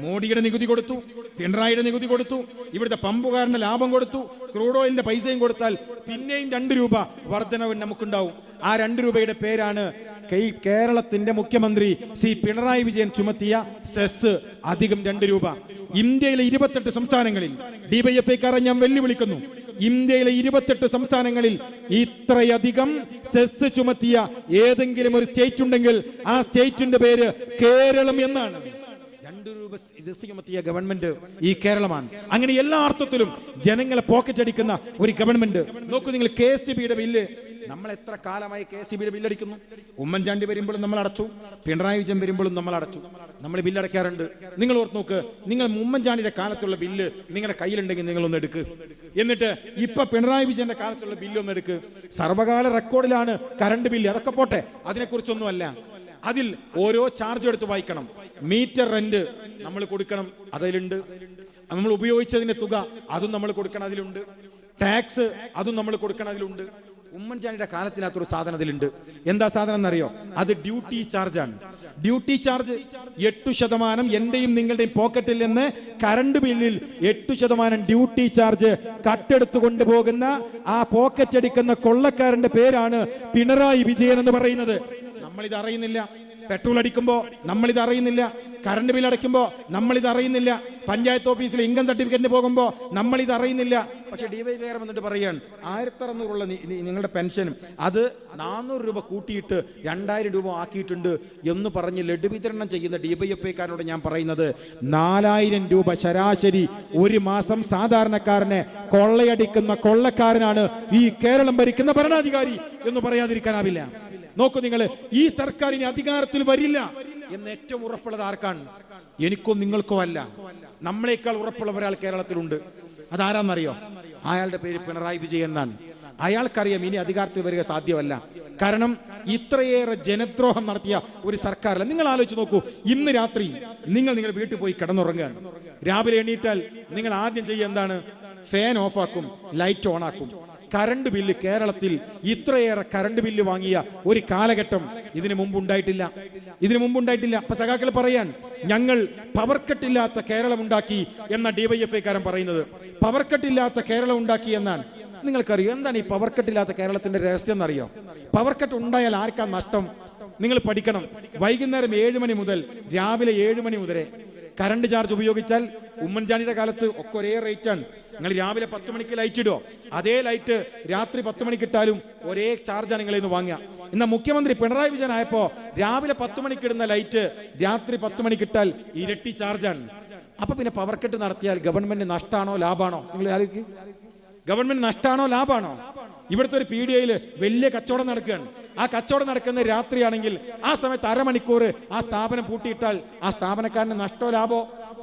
മോഡിയുടെ നികുതി കൊടുത്തു പിണറായിയുടെ നികുതി കൊടുത്തു ഇവിടുത്തെ പമ്പുകാരന്റെ ലാഭം കൊടുത്തു ക്രൂഡ് ഓയിലിന്റെ പൈസയും കൊടുത്താൽ പിന്നെയും രണ്ട് രൂപ വർധനവ് നമുക്കുണ്ടാവും. ആ രണ്ട് രൂപയുടെ പേരാണ് കേരളത്തിന്റെ മുഖ്യമന്ത്രി ശ്രീ പിണറായി വിജയൻ ചുമത്തിയ സെസ് അധികം രണ്ട് രൂപ. ഇന്ത്യയിലെ ഇരുപത്തെട്ട് സംസ്ഥാനങ്ങളിൽ ഡിവൈഎഫ്ഐക്കാരെ ഞാൻ വെല്ലുവിളിക്കുന്നു. ഇന്ത്യയിലെ ഇരുപത്തെട്ട് സംസ്ഥാനങ്ങളിൽ ഇത്രയധികം സെസ് ചുമത്തിയ ഏതെങ്കിലും ഒരു സ്റ്റേറ്റ് ഉണ്ടെങ്കിൽ ആ സ്റ്റേറ്റിന്റെ പേര് കേരളം എന്നാണ്. രണ്ട് രൂപ ചുമത്തിയ ഗവൺമെന്റ് ഈ കേരളമാണ്. അങ്ങനെ എല്ലാ അർത്ഥത്തിലും ജനങ്ങളെ പോക്കറ്റ് അടിക്കുന്ന ഒരു ഗവൺമെന്റ്. നോക്കൂ നിങ്ങൾ കെ എസ് ബിയുടെ ബില്ല്. നമ്മൾ എത്ര കാലമായി കെ സി ബിയിൽ ബില്ലടിക്കുന്നു? ഉമ്മൻചാണ്ടി വരുമ്പോഴും നമ്മൾ അടച്ചു. പിണറായി വിജയൻ വരുമ്പോഴും നമ്മൾ അടച്ചു. നമ്മൾ ബില്ലടയ്ക്കാറുണ്ട്. നിങ്ങൾ ഓർത്ത് നോക്ക് നിങ്ങൾ ഉമ്മൻചാണ്ടിയുടെ കാലത്തുള്ള ബില്ല് നിങ്ങളുടെ കയ്യിലുണ്ടെങ്കിൽ നിങ്ങളൊന്ന് എടുക്ക്. എന്നിട്ട് ഇപ്പൊ പിണറായി വിജയന്റെ കാലത്തുള്ള ബില്ല് ഒന്ന് എടുക്ക്. സർവകാല റെക്കോർഡിലാണ് കറണ്ട് ബില്ല്. അതൊക്കെ പോട്ടെ അതിനെക്കുറിച്ചൊന്നുമല്ല. അതിൽ ഓരോ ചാർജ് എടുത്ത് വായിക്കണം. മീറ്റർ റെന്റ് നമ്മൾ കൊടുക്കണം അതിലുണ്ട്. നമ്മൾ ഉപയോഗിച്ചതിന്റെ തുക അതും നമ്മൾ കൊടുക്കണം അതിലുണ്ട്. ടാക്സ് അതും നമ്മൾ കൊടുക്കണം അതിലുണ്ട്. ഉമ്മൻചാണ്ടിയുടെ കാലത്തിനകത്തൊരു സാധനം അതിലുണ്ട്. എന്താ സാധനം എന്നറിയോ? അത് ഡ്യൂട്ടി ചാർജ് ആണ്. ഡ്യൂട്ടി ചാർജ് എട്ടു ശതമാനം എന്റെയും നിങ്ങളുടെയും പോക്കറ്റിൽ നിന്ന് കറണ്ട് ബില്ലിൽ എട്ടു ശതമാനം ഡ്യൂട്ടി ചാർജ് കട്ടെടുത്തു കൊണ്ടുപോകുന്ന ആ പോക്കറ്റ് അടിക്കുന്ന കൊള്ളക്കാരന്റെ പേരാണ് പിണറായി വിജയൻ എന്ന് പറയുന്നത്. നമ്മളിത് അറിയുന്നില്ല പെട്രോൾ അടിക്കുമ്പോ നമ്മൾ ഇത് അറിയുന്നില്ല കറണ്ട് ബിൽ അടയ്ക്കുമ്പോൾ നമ്മൾ അറിയുന്നില്ല. പഞ്ചായത്ത് ഓഫീസിൽ ഇൻകം സർട്ടിഫിക്കറ്റിന് പോകുമ്പോൾ നമ്മൾ അറിയുന്നില്ല. ഡിവൈ ഡിവൈഫൈ വന്നിട്ട് പറയുകയാണ് ആയിരത്തി അറുന്നൂറുള്ള നിങ്ങളുടെ പെൻഷനും അത് നാനൂറ് രൂപ കൂട്ടിയിട്ട് രണ്ടായിരം രൂപ ആക്കിയിട്ടുണ്ട് എന്ന് പറഞ്ഞ് ലഡു വിതരണം ചെയ്യുന്ന ഡിവൈഎഫ്ഐക്കാരനോട് ഞാൻ പറയുന്നത് നാലായിരം രൂപ ശരാശരി ഒരു മാസം സാധാരണക്കാരനെ കൊള്ളയടിക്കുന്ന കൊള്ളക്കാരനാണ് ഈ കേരളം ഭരിക്കുന്ന ഭരണാധികാരി എന്ന് പറയാതിരിക്കാനാവില്ല. നോക്കൂ നിങ്ങൾ ഈ സർക്കാരിന് അധികാരത്തിൽ വരില്ല. എന്ന് ഏറ്റവും ഉറപ്പുള്ളത് ആർക്കാണ്? എനിക്കോ നിങ്ങൾക്കോ അല്ല. നമ്മളെക്കാൾ ഉറപ്പുള്ള ഒരാൾ കേരളത്തിലുണ്ട്. അതാരാന്നറിയോ? അയാളുടെ പേര് പിണറായി വിജയൻ എന്നാണ്. അയാൾക്കറിയാം ഇനി അധികാരത്തിൽ വരിക സാധ്യമല്ല. കാരണം ഇത്രയേറെ ജനദ്രോഹം നടത്തിയ ഒരു സർക്കാരല്ല. നിങ്ങൾ ആലോചിച്ച് നോക്കൂ. ഇന്ന് രാത്രി നിങ്ങൾ നിങ്ങളുടെ വീട്ടിൽ പോയി കിടന്നുറങ്ങുകയാണ്. രാവിലെ എണീറ്റാൽ നിങ്ങൾ ആദ്യം ചെയ്യുക എന്താണ്? ഫാൻ ഓഫാക്കും ലൈറ്റ് ഓൺ ആക്കും. കറണ്ട് ബില്ല് കേരളത്തിൽ ഇത്രയേറെ കറണ്ട് ബില്ല് വാങ്ങിയ ഒരു കാലഘട്ടം ഇതിനു മുമ്പ് ഉണ്ടായിട്ടില്ല ഇതിനു മുമ്പ് ഉണ്ടായിട്ടില്ല അപ്പൊ സഖാക്കൾ പറയാൻ ഞങ്ങൾ പവർ കട്ടില്ലാത്ത കേരളം ഉണ്ടാക്കി എന്ന ഡിവൈഎഫ്ഐക്കാരൻ പറയുന്നത്. പവർ കട്ടില്ലാത്ത കേരളം ഉണ്ടാക്കി എന്നാണ്. നിങ്ങൾക്കറിയോ? എന്താണ് ഈ പവർ കട്ടില്ലാത്ത കേരളത്തിന്റെ രഹസ്യം എന്നറിയോ? പവർ കട്ട് ഉണ്ടായാൽ ആർക്കാ നഷ്ടം? നിങ്ങൾ പഠിക്കണം. വൈകുന്നേരം ഏഴ് മണി മുതൽ രാവിലെ ഏഴ് മണി മുതലേ കറണ്ട് ചാർജ് ഉപയോഗിച്ചാൽ ഉമ്മൻചാണ്ടിയുടെ കാലത്ത് ഒക്കെ ഒരേ റേറ്റ് ആണ്. നിങ്ങൾ രാവിലെ പത്ത് മണിക്ക് ലൈറ്റ് ഇടുക അതേ ലൈറ്റ് രാത്രി പത്ത് മണിക്ക് ഇട്ടാലും ഒരേ ചാർജാണ് നിങ്ങളിൽ നിന്ന് വാങ്ങുക. എന്നാൽ മുഖ്യമന്ത്രി പിണറായി വിജയൻ ആയപ്പോ രാവിലെ പത്ത് മണിക്ക് ഇടുന്ന ലൈറ്റ് രാത്രി പത്ത് മണിക്ക് ഇട്ടാൽ ഇരട്ടി ചാർജാണ് അപ്പൊ പിന്നെ പവർ കട്ട് നടത്തിയാൽ ഗവൺമെന്റ് നഷ്ടമാണോ ലാഭമാണോ? നിങ്ങൾ ആലോചിക്കും. ഗവൺമെന്റ് നഷ്ടമാണോ ലാഭമാണോ? ഇവിടുത്തെ ഒരു പി ഡി ഐയിൽ വലിയ കച്ചവടം നടക്കുകയാണ്. ആ കച്ചവടം നടക്കുന്ന രാത്രിയാണെങ്കിൽ ആ സമയത്ത് അരമണിക്കൂർ ആ സ്ഥാപനം പൂട്ടിയിട്ടാൽ ആ സ്ഥാപനക്കാരന് നഷ്ടോ ലാഭോ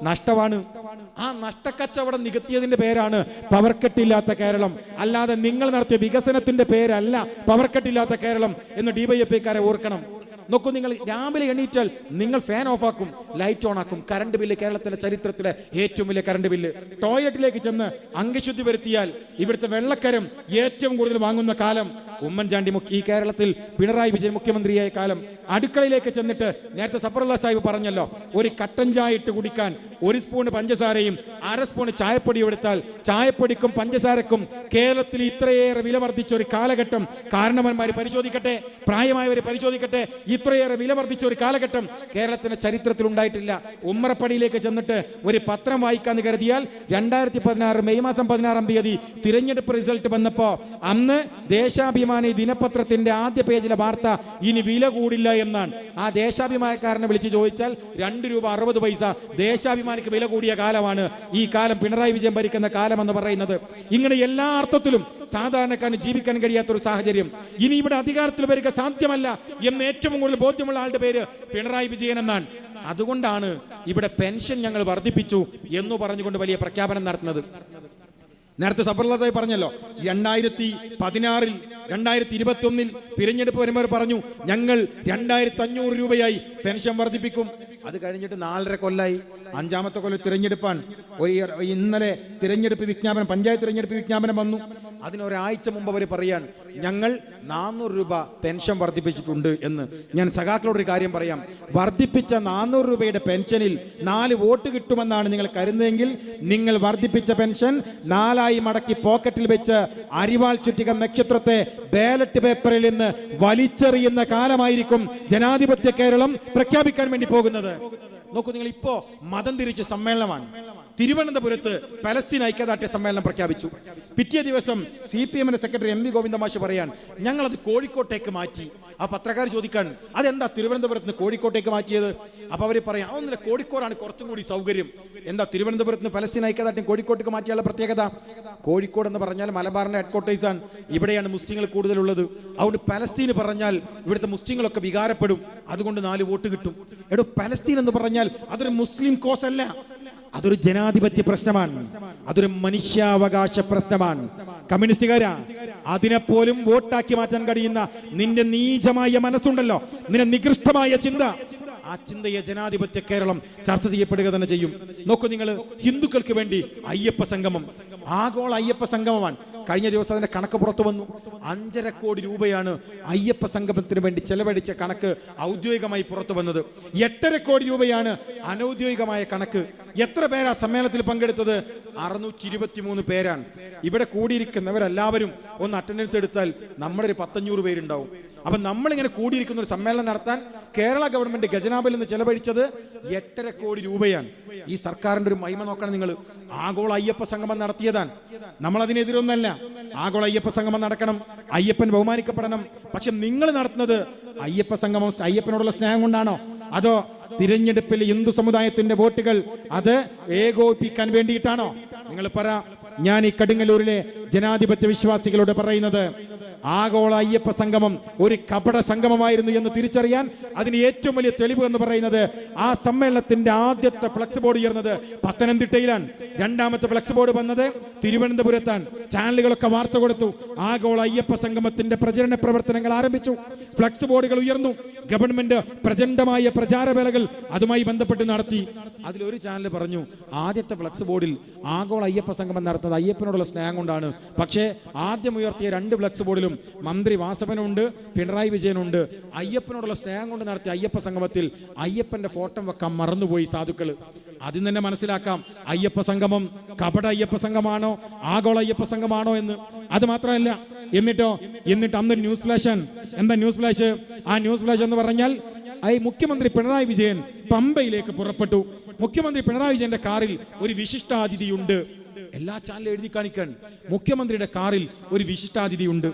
നഷ്ടമാണ്. ആ നഷ്ടക്കച്ചവടം നികത്തിയതിന്റെ പേരാണ് പവർക്കെട്ടില്ലാത്ത കേരളം. അല്ലാതെ നിങ്ങൾ നടത്തിയ വികസനത്തിന്റെ പേരല്ല പവർക്കെട്ടില്ലാത്ത കേരളം എന്ന് ഡി വൈ എഫ് ഐക്കാരെ ഓർക്കണം. നോക്കൂ നിങ്ങൾ രാവിലെ എണീറ്റാൽ നിങ്ങൾ ഫാൻ ഓഫ് ആക്കും ലൈറ്റ് ഓൺ ആക്കും. കറണ്ട് ബില്ല് കേരളത്തിലെ ചരിത്രത്തിലെ ഏറ്റവും വലിയ കറണ്ട് ബില്ല് ടോയ്ലറ്റിലേക്ക് ചെന്ന് അംഗശുദ്ധി വരുത്തിയാൽ ഇവിടുത്തെ വെള്ളക്കരം ഏറ്റവും കൂടുതൽ വാങ്ങുന്ന കാലം ഉമ്മൻചാണ്ടി ഈ കേരളത്തിൽ പിണറായി വിജയൻ മുഖ്യമന്ത്രിയായ കാലം അടുക്കളയിലേക്ക് ചെന്നിട്ട് നേരത്തെ സഫറുള്ള സാഹിബ് പറഞ്ഞല്ലോ ഒരു കട്ടൻ ചായ ഇട്ട് കുടിക്കാൻ ഒരു സ്പൂൺ പഞ്ചസാരയും അര സ്പൂൺ ചായപ്പൊടിയും എടുത്താൽ ചായപ്പൊടിക്കും പഞ്ചസാരക്കും കേരളത്തിൽ ഇത്രയേറെ വില വർദ്ധിച്ച ഒരു കാലഘട്ടം കാരണവന്മാർ പരിശോധിക്കട്ടെ പ്രായമായവർ പരിശോധിക്കട്ടെ ഇത്രയേറെ വില വർദ്ധിച്ച ഒരു കാലഘട്ടം കേരളത്തിന്റെ ചരിത്രത്തിൽ ഉണ്ടായിട്ടില്ല. ഉമ്മറപ്പടിയിലേക്ക് ചെന്നിട്ട് ഒരു പത്രം വായിക്കാന്ന് കരുതിയാൽ രണ്ടായിരത്തി പതിനാറ് മെയ് മാസം പതിനാറാം തീയതി തിരഞ്ഞെടുപ്പ് റിസൾട്ട് വന്നപ്പോ അന്ന് ദേശാഭിമാനി ദിനപത്രത്തിന്റെ ആദ്യ പേജിലെ വാർത്ത ഇനി വില കൂടില്ല എന്നാണ്. ആ ദേശാഭിമാനക്കാരനെ വിളിച്ച് ചോദിച്ചാൽ രണ്ട് രൂപ അറുപത് പൈസ ദേശാഭിമാനിക്ക് വില കൂടിയ കാലമാണ്. ഈ കാലം പിണറായി വിജയൻ ഭരിക്കുന്ന കാലം എന്ന് പറയുന്നത്. ഇങ്ങനെ എല്ലാ അർത്ഥത്തിലും സാധാരണക്കാരന് ജീവിക്കാൻ കഴിയാത്ത ഒരു സാഹചര്യം. ഇനി ഇവിടെ അധികാരത്തിൽ വരിക സാധ്യമല്ല എന്ന് ഏറ്റവും കൂടുതൽ ബോധ്യമുള്ള ആളുടെ പേര് പിണറായി വിജയൻ എന്നാണ്. അതുകൊണ്ടാണ് ഇവിടെ പെൻഷൻ ഞങ്ങൾ വർദ്ധിപ്പിച്ചു എന്ന് പറഞ്ഞുകൊണ്ട് വലിയ പ്രഖ്യാപനം നടത്തുന്നത്. നേരത്തെ സഫർല സാഹിബ് പറഞ്ഞല്ലോ രണ്ടായിരത്തി പതിനാറിൽ രണ്ടായിരത്തി ഇരുപത്തി ഒന്നിൽ തിരഞ്ഞെടുപ്പ് വരുമ്പോൾ പറഞ്ഞു ഞങ്ങൾ രണ്ടായിരത്തി അഞ്ഞൂറ് രൂപയായി പെൻഷൻ വർദ്ധിപ്പിക്കും. അത് കഴിഞ്ഞിട്ട് നാലര കൊല്ലായി. അഞ്ചാമത്തെ കൊല്ലം തിരഞ്ഞെടുപ്പാണ്. ഇന്നലെ തിരഞ്ഞെടുപ്പ് വിജ്ഞാപനം പഞ്ചായത്ത് തിരഞ്ഞെടുപ്പ് വിജ്ഞാപനം വന്നു. അതിനൊരാഴ്ച മുമ്പ് അവർ പറയാൻ ഞങ്ങൾ നാനൂറ് രൂപ പെൻഷൻ വർദ്ധിപ്പിച്ചിട്ടുണ്ട് എന്ന് ഞാൻ സഖാക്കളോട് ഒരു കാര്യം പറയാം. വർദ്ധിപ്പിച്ച നാനൂറ് രൂപയുടെ പെൻഷനിൽ നാല് വോട്ട് കിട്ടുമെന്നാണ് നിങ്ങൾ കരുതുന്നതെങ്കിൽ നിങ്ങൾ വർദ്ധിപ്പിച്ച പെൻഷൻ നാലായി മടക്കി പോക്കറ്റിൽ വെച്ച് അരിവാൾ ചുറ്റിക നക്ഷത്രത്തെ ബാലറ്റ് പേപ്പറിൽ നിന്ന് വലിച്ചെറിയുന്ന കാലമായിരിക്കും ജനാധിപത്യ കേരളം പ്രഖ്യാപിക്കാൻ വേണ്ടി പോകുന്നത്. നോക്കൂ നിങ്ങൾ ഇപ്പോ മതം തിരിച്ച് സമ്മേളനമാണ്. തിരുവനന്തപുരത്ത് പലസ്തീൻ ഐക്യദാർഢ്യ സമ്മേളനം പ്രഖ്യാപിച്ചു. പിറ്റേ ദിവസം സി പി എമ്മിന്റെ സെക്രട്ടറി എം വി ഗോവിന്ദമാഷ് പറയാൻ ഞങ്ങൾ അത് കോഴിക്കോട്ടേക്ക് മാറ്റി. ആ പത്രക്കാർ ചോദിക്കാൻ അതെന്താ തിരുവനന്തപുരത്ത് നിന്ന് കോഴിക്കോട്ടേക്ക് മാറ്റിയത്? അപ്പൊ അവർ പറയാം അതൊന്നുമില്ല കോഴിക്കോടാണ് കുറച്ചും കൂടി സൗകര്യം. എന്താ തിരുവനന്തപുരത്ത് നിന്ന് പലസ്തീൻ ഐക്യദാർഢ്യം കോഴിക്കോട്ടേക്ക് മാറ്റിയുള്ള പ്രത്യേകത? കോഴിക്കോട് എന്ന് പറഞ്ഞാൽ മലബാറിന്റെ ഹെഡ്ക്വാർട്ടേഴ്സ് ആണ്. ഇവിടെയാണ് മുസ്ലിങ്ങൾ കൂടുതലുള്ളത്. അതുകൊണ്ട് പലസ്തീന് പറഞ്ഞാൽ ഇവിടുത്തെ മുസ്ലിങ്ങളൊക്കെ വികാരപ്പെടും. അതുകൊണ്ട് നാല് വോട്ട് കിട്ടും. എടോ പലസ്തീൻ എന്ന് പറഞ്ഞാൽ അതൊരു മുസ്ലിം കോസ് അല്ല അതൊരു ജനാധിപത്യ പ്രശ്നമാണ്. അതൊരു മനുഷ്യാവകാശ പ്രശ്നമാണ്. കമ്മ്യൂണിസ്റ്റുകാരാ അതിനെപ്പോലും വോട്ടാക്കി മാറ്റാൻ കഴിയുന്ന നിന്റെ നീചമായ മനസ്സുണ്ടല്ലോ. നിന്റെ നികൃഷ്ടമായ ചിന്ത. ആ ചിന്തയെ ജനാധിപത്യ കേരളം ചർച്ച ചെയ്യപ്പെടുക തന്നെ ചെയ്യും. നോക്കൂ നിങ്ങൾ ഹിന്ദുക്കൾക്ക് വേണ്ടി അയ്യപ്പ സംഗമം. ആഗോള അയ്യപ്പ സംഗമമാണ്. കഴിഞ്ഞ ദിവസം അതിന്റെ കണക്ക് പുറത്തു വന്നു. അഞ്ചര കോടി രൂപയാണ് അയ്യപ്പ സംഗമത്തിന് വേണ്ടി ചെലവഴിച്ച കണക്ക് ഔദ്യോഗികമായി പുറത്തു വന്നത്. എട്ടര കോടി രൂപയാണ് അനൗദ്യോഗികമായ കണക്ക്. എത്ര പേരാ സമ്മേളനത്തിൽ പങ്കെടുത്തത്? അറുന്നൂറ്റി ഇരുപത്തി മൂന്ന് പേരാണ്. ഇവിടെ കൂടിയിരിക്കുന്നവരെല്ലാവരും ഒന്ന് അറ്റൻഡൻസ് എടുത്താൽ നമ്മളൊരു പത്തഞ്ഞൂറ് പേരുണ്ടാവും. അപ്പൊ നമ്മളിങ്ങനെ കൂടിയിരിക്കുന്ന ഒരു സമ്മേളനം നടത്താൻ കേരള ഗവൺമെന്റ് ഖജനാവിൽ നിന്ന് ചെലവഴിച്ചത് എട്ടര കോടി രൂപയാണ്. ഈ സർക്കാരിന്റെ ഒരു മഹിമ നോക്കണം നിങ്ങൾ. ആഗോള അയ്യപ്പ സംഗമം നടത്തിയതാണ്. നമ്മൾ അതിനെതിരൊന്നല്ല ആഗോള അയ്യപ്പ സംഗമം നടക്കണം. അയ്യപ്പൻ ബഹുമാനിക്കപ്പെടണം. പക്ഷെ നിങ്ങൾ നടത്തുന്നത് അയ്യപ്പ സംഗമം അയ്യപ്പനോടുള്ള സ്നേഹം കൊണ്ടാണോ? അതോ തിരഞ്ഞെടുപ്പിൽ ഹിന്ദു സമുദായത്തിന്റെ വോട്ടുകൾ അത് ഏകോപിപ്പിക്കാൻ വേണ്ടിയിട്ടാണോ? നിങ്ങൾ പറ. ഞാൻ ഈ കടുങ്ങല്ലൂരിലെ ജനാധിപത്യ വിശ്വാസികളോട് പറയുന്നത് ആഗോള അയ്യപ്പ സംഗമം ഒരു കപട സംഗമമായിരുന്നു എന്ന് തിരിച്ചറിയാൻ അതിന് ഏറ്റവും വലിയ തെളിവ് എന്ന് പറയുന്നത് ആ സമ്മേളനത്തിന്റെ ആദ്യത്തെ ഫ്ലക്സ് ബോർഡ് ഉയർന്നത് പത്തനംതിട്ടയിലാണ്. രണ്ടാമത്തെ ഫ്ലക്സ് ബോർഡ് വന്നത് തിരുവനന്തപുരത്താണ്. ചാനലുകളൊക്കെ വാർത്ത കൊടുത്തു. ആഗോള അയ്യപ്പ സംഗമത്തിന്റെ പ്രചരണ പ്രവർത്തനങ്ങൾ ആരംഭിച്ചു. ഫ്ലക്സ് ബോർഡുകൾ ഉയർന്നു. ഗവൺമെന്റ് പ്രചണ്ഡമായ പ്രചാരവേലകൾ അതുമായി ബന്ധപ്പെട്ട് നടത്തി. അതിലൊരു ചാനൽ പറഞ്ഞു ആദ്യത്തെ ഫ്ലക്സ് ബോർഡിൽ ആഗോള അയ്യപ്പ സംഗമം നടത്തുന്നത് അയ്യപ്പനോടുള്ള സ്നേഹം കൊണ്ടാണ്. പക്ഷേ ആദ്യം ഉയർത്തിയ രണ്ട് ഫ്ലക്സ് ബോർഡിലും മന്ത്രി വാസവനുണ്ട് പിണറായി വിജയനുണ്ട്. അയ്യപ്പനോടുള്ള സ്നേഹം കൊണ്ട് നടത്തിയ അയ്യപ്പ സംഗമത്തിൽ അയ്യപ്പന്റെ ഫോട്ടോ വെക്കാൻ മറന്നുപോയി സാധുക്കൾ. ആദ്യം തന്നെ മനസ്സിലാക്കാം അയ്യപ്പ സംഗമം കപട അയ്യപ്പ സംഘമാണോ ആഗോള അയ്യപ്പ സംഘമാണോ എന്ന്. അത് മാത്രമല്ല എന്നിട്ടോ എന്നിട്ട് അന്ന് ന്യൂസ് ഫ്ലാഷൻ എന്താ ന്യൂസ് ഫ്ലാഷ് ആ ന്യൂസ് ഫ്ലാഷ് എന്ന് പറഞ്ഞാൽ ഈ മുഖ്യമന്ത്രി പിണറായി വിജയൻ പമ്പയിലേക്ക് പുറപ്പെട്ടു. മുഖ്യമന്ത്രി പിണറായി വിജയന്റെ കാറിൽ ഒരു വിശിഷ്ടാതിഥിയുണ്ട്. എല്ലാ ചാനലും എഴുതി കാണിക്കാൻ മുഖ്യമന്ത്രിയുടെ കാറിൽ ഒരു വിശിഷ്ടാതിഥി ഉണ്ട്.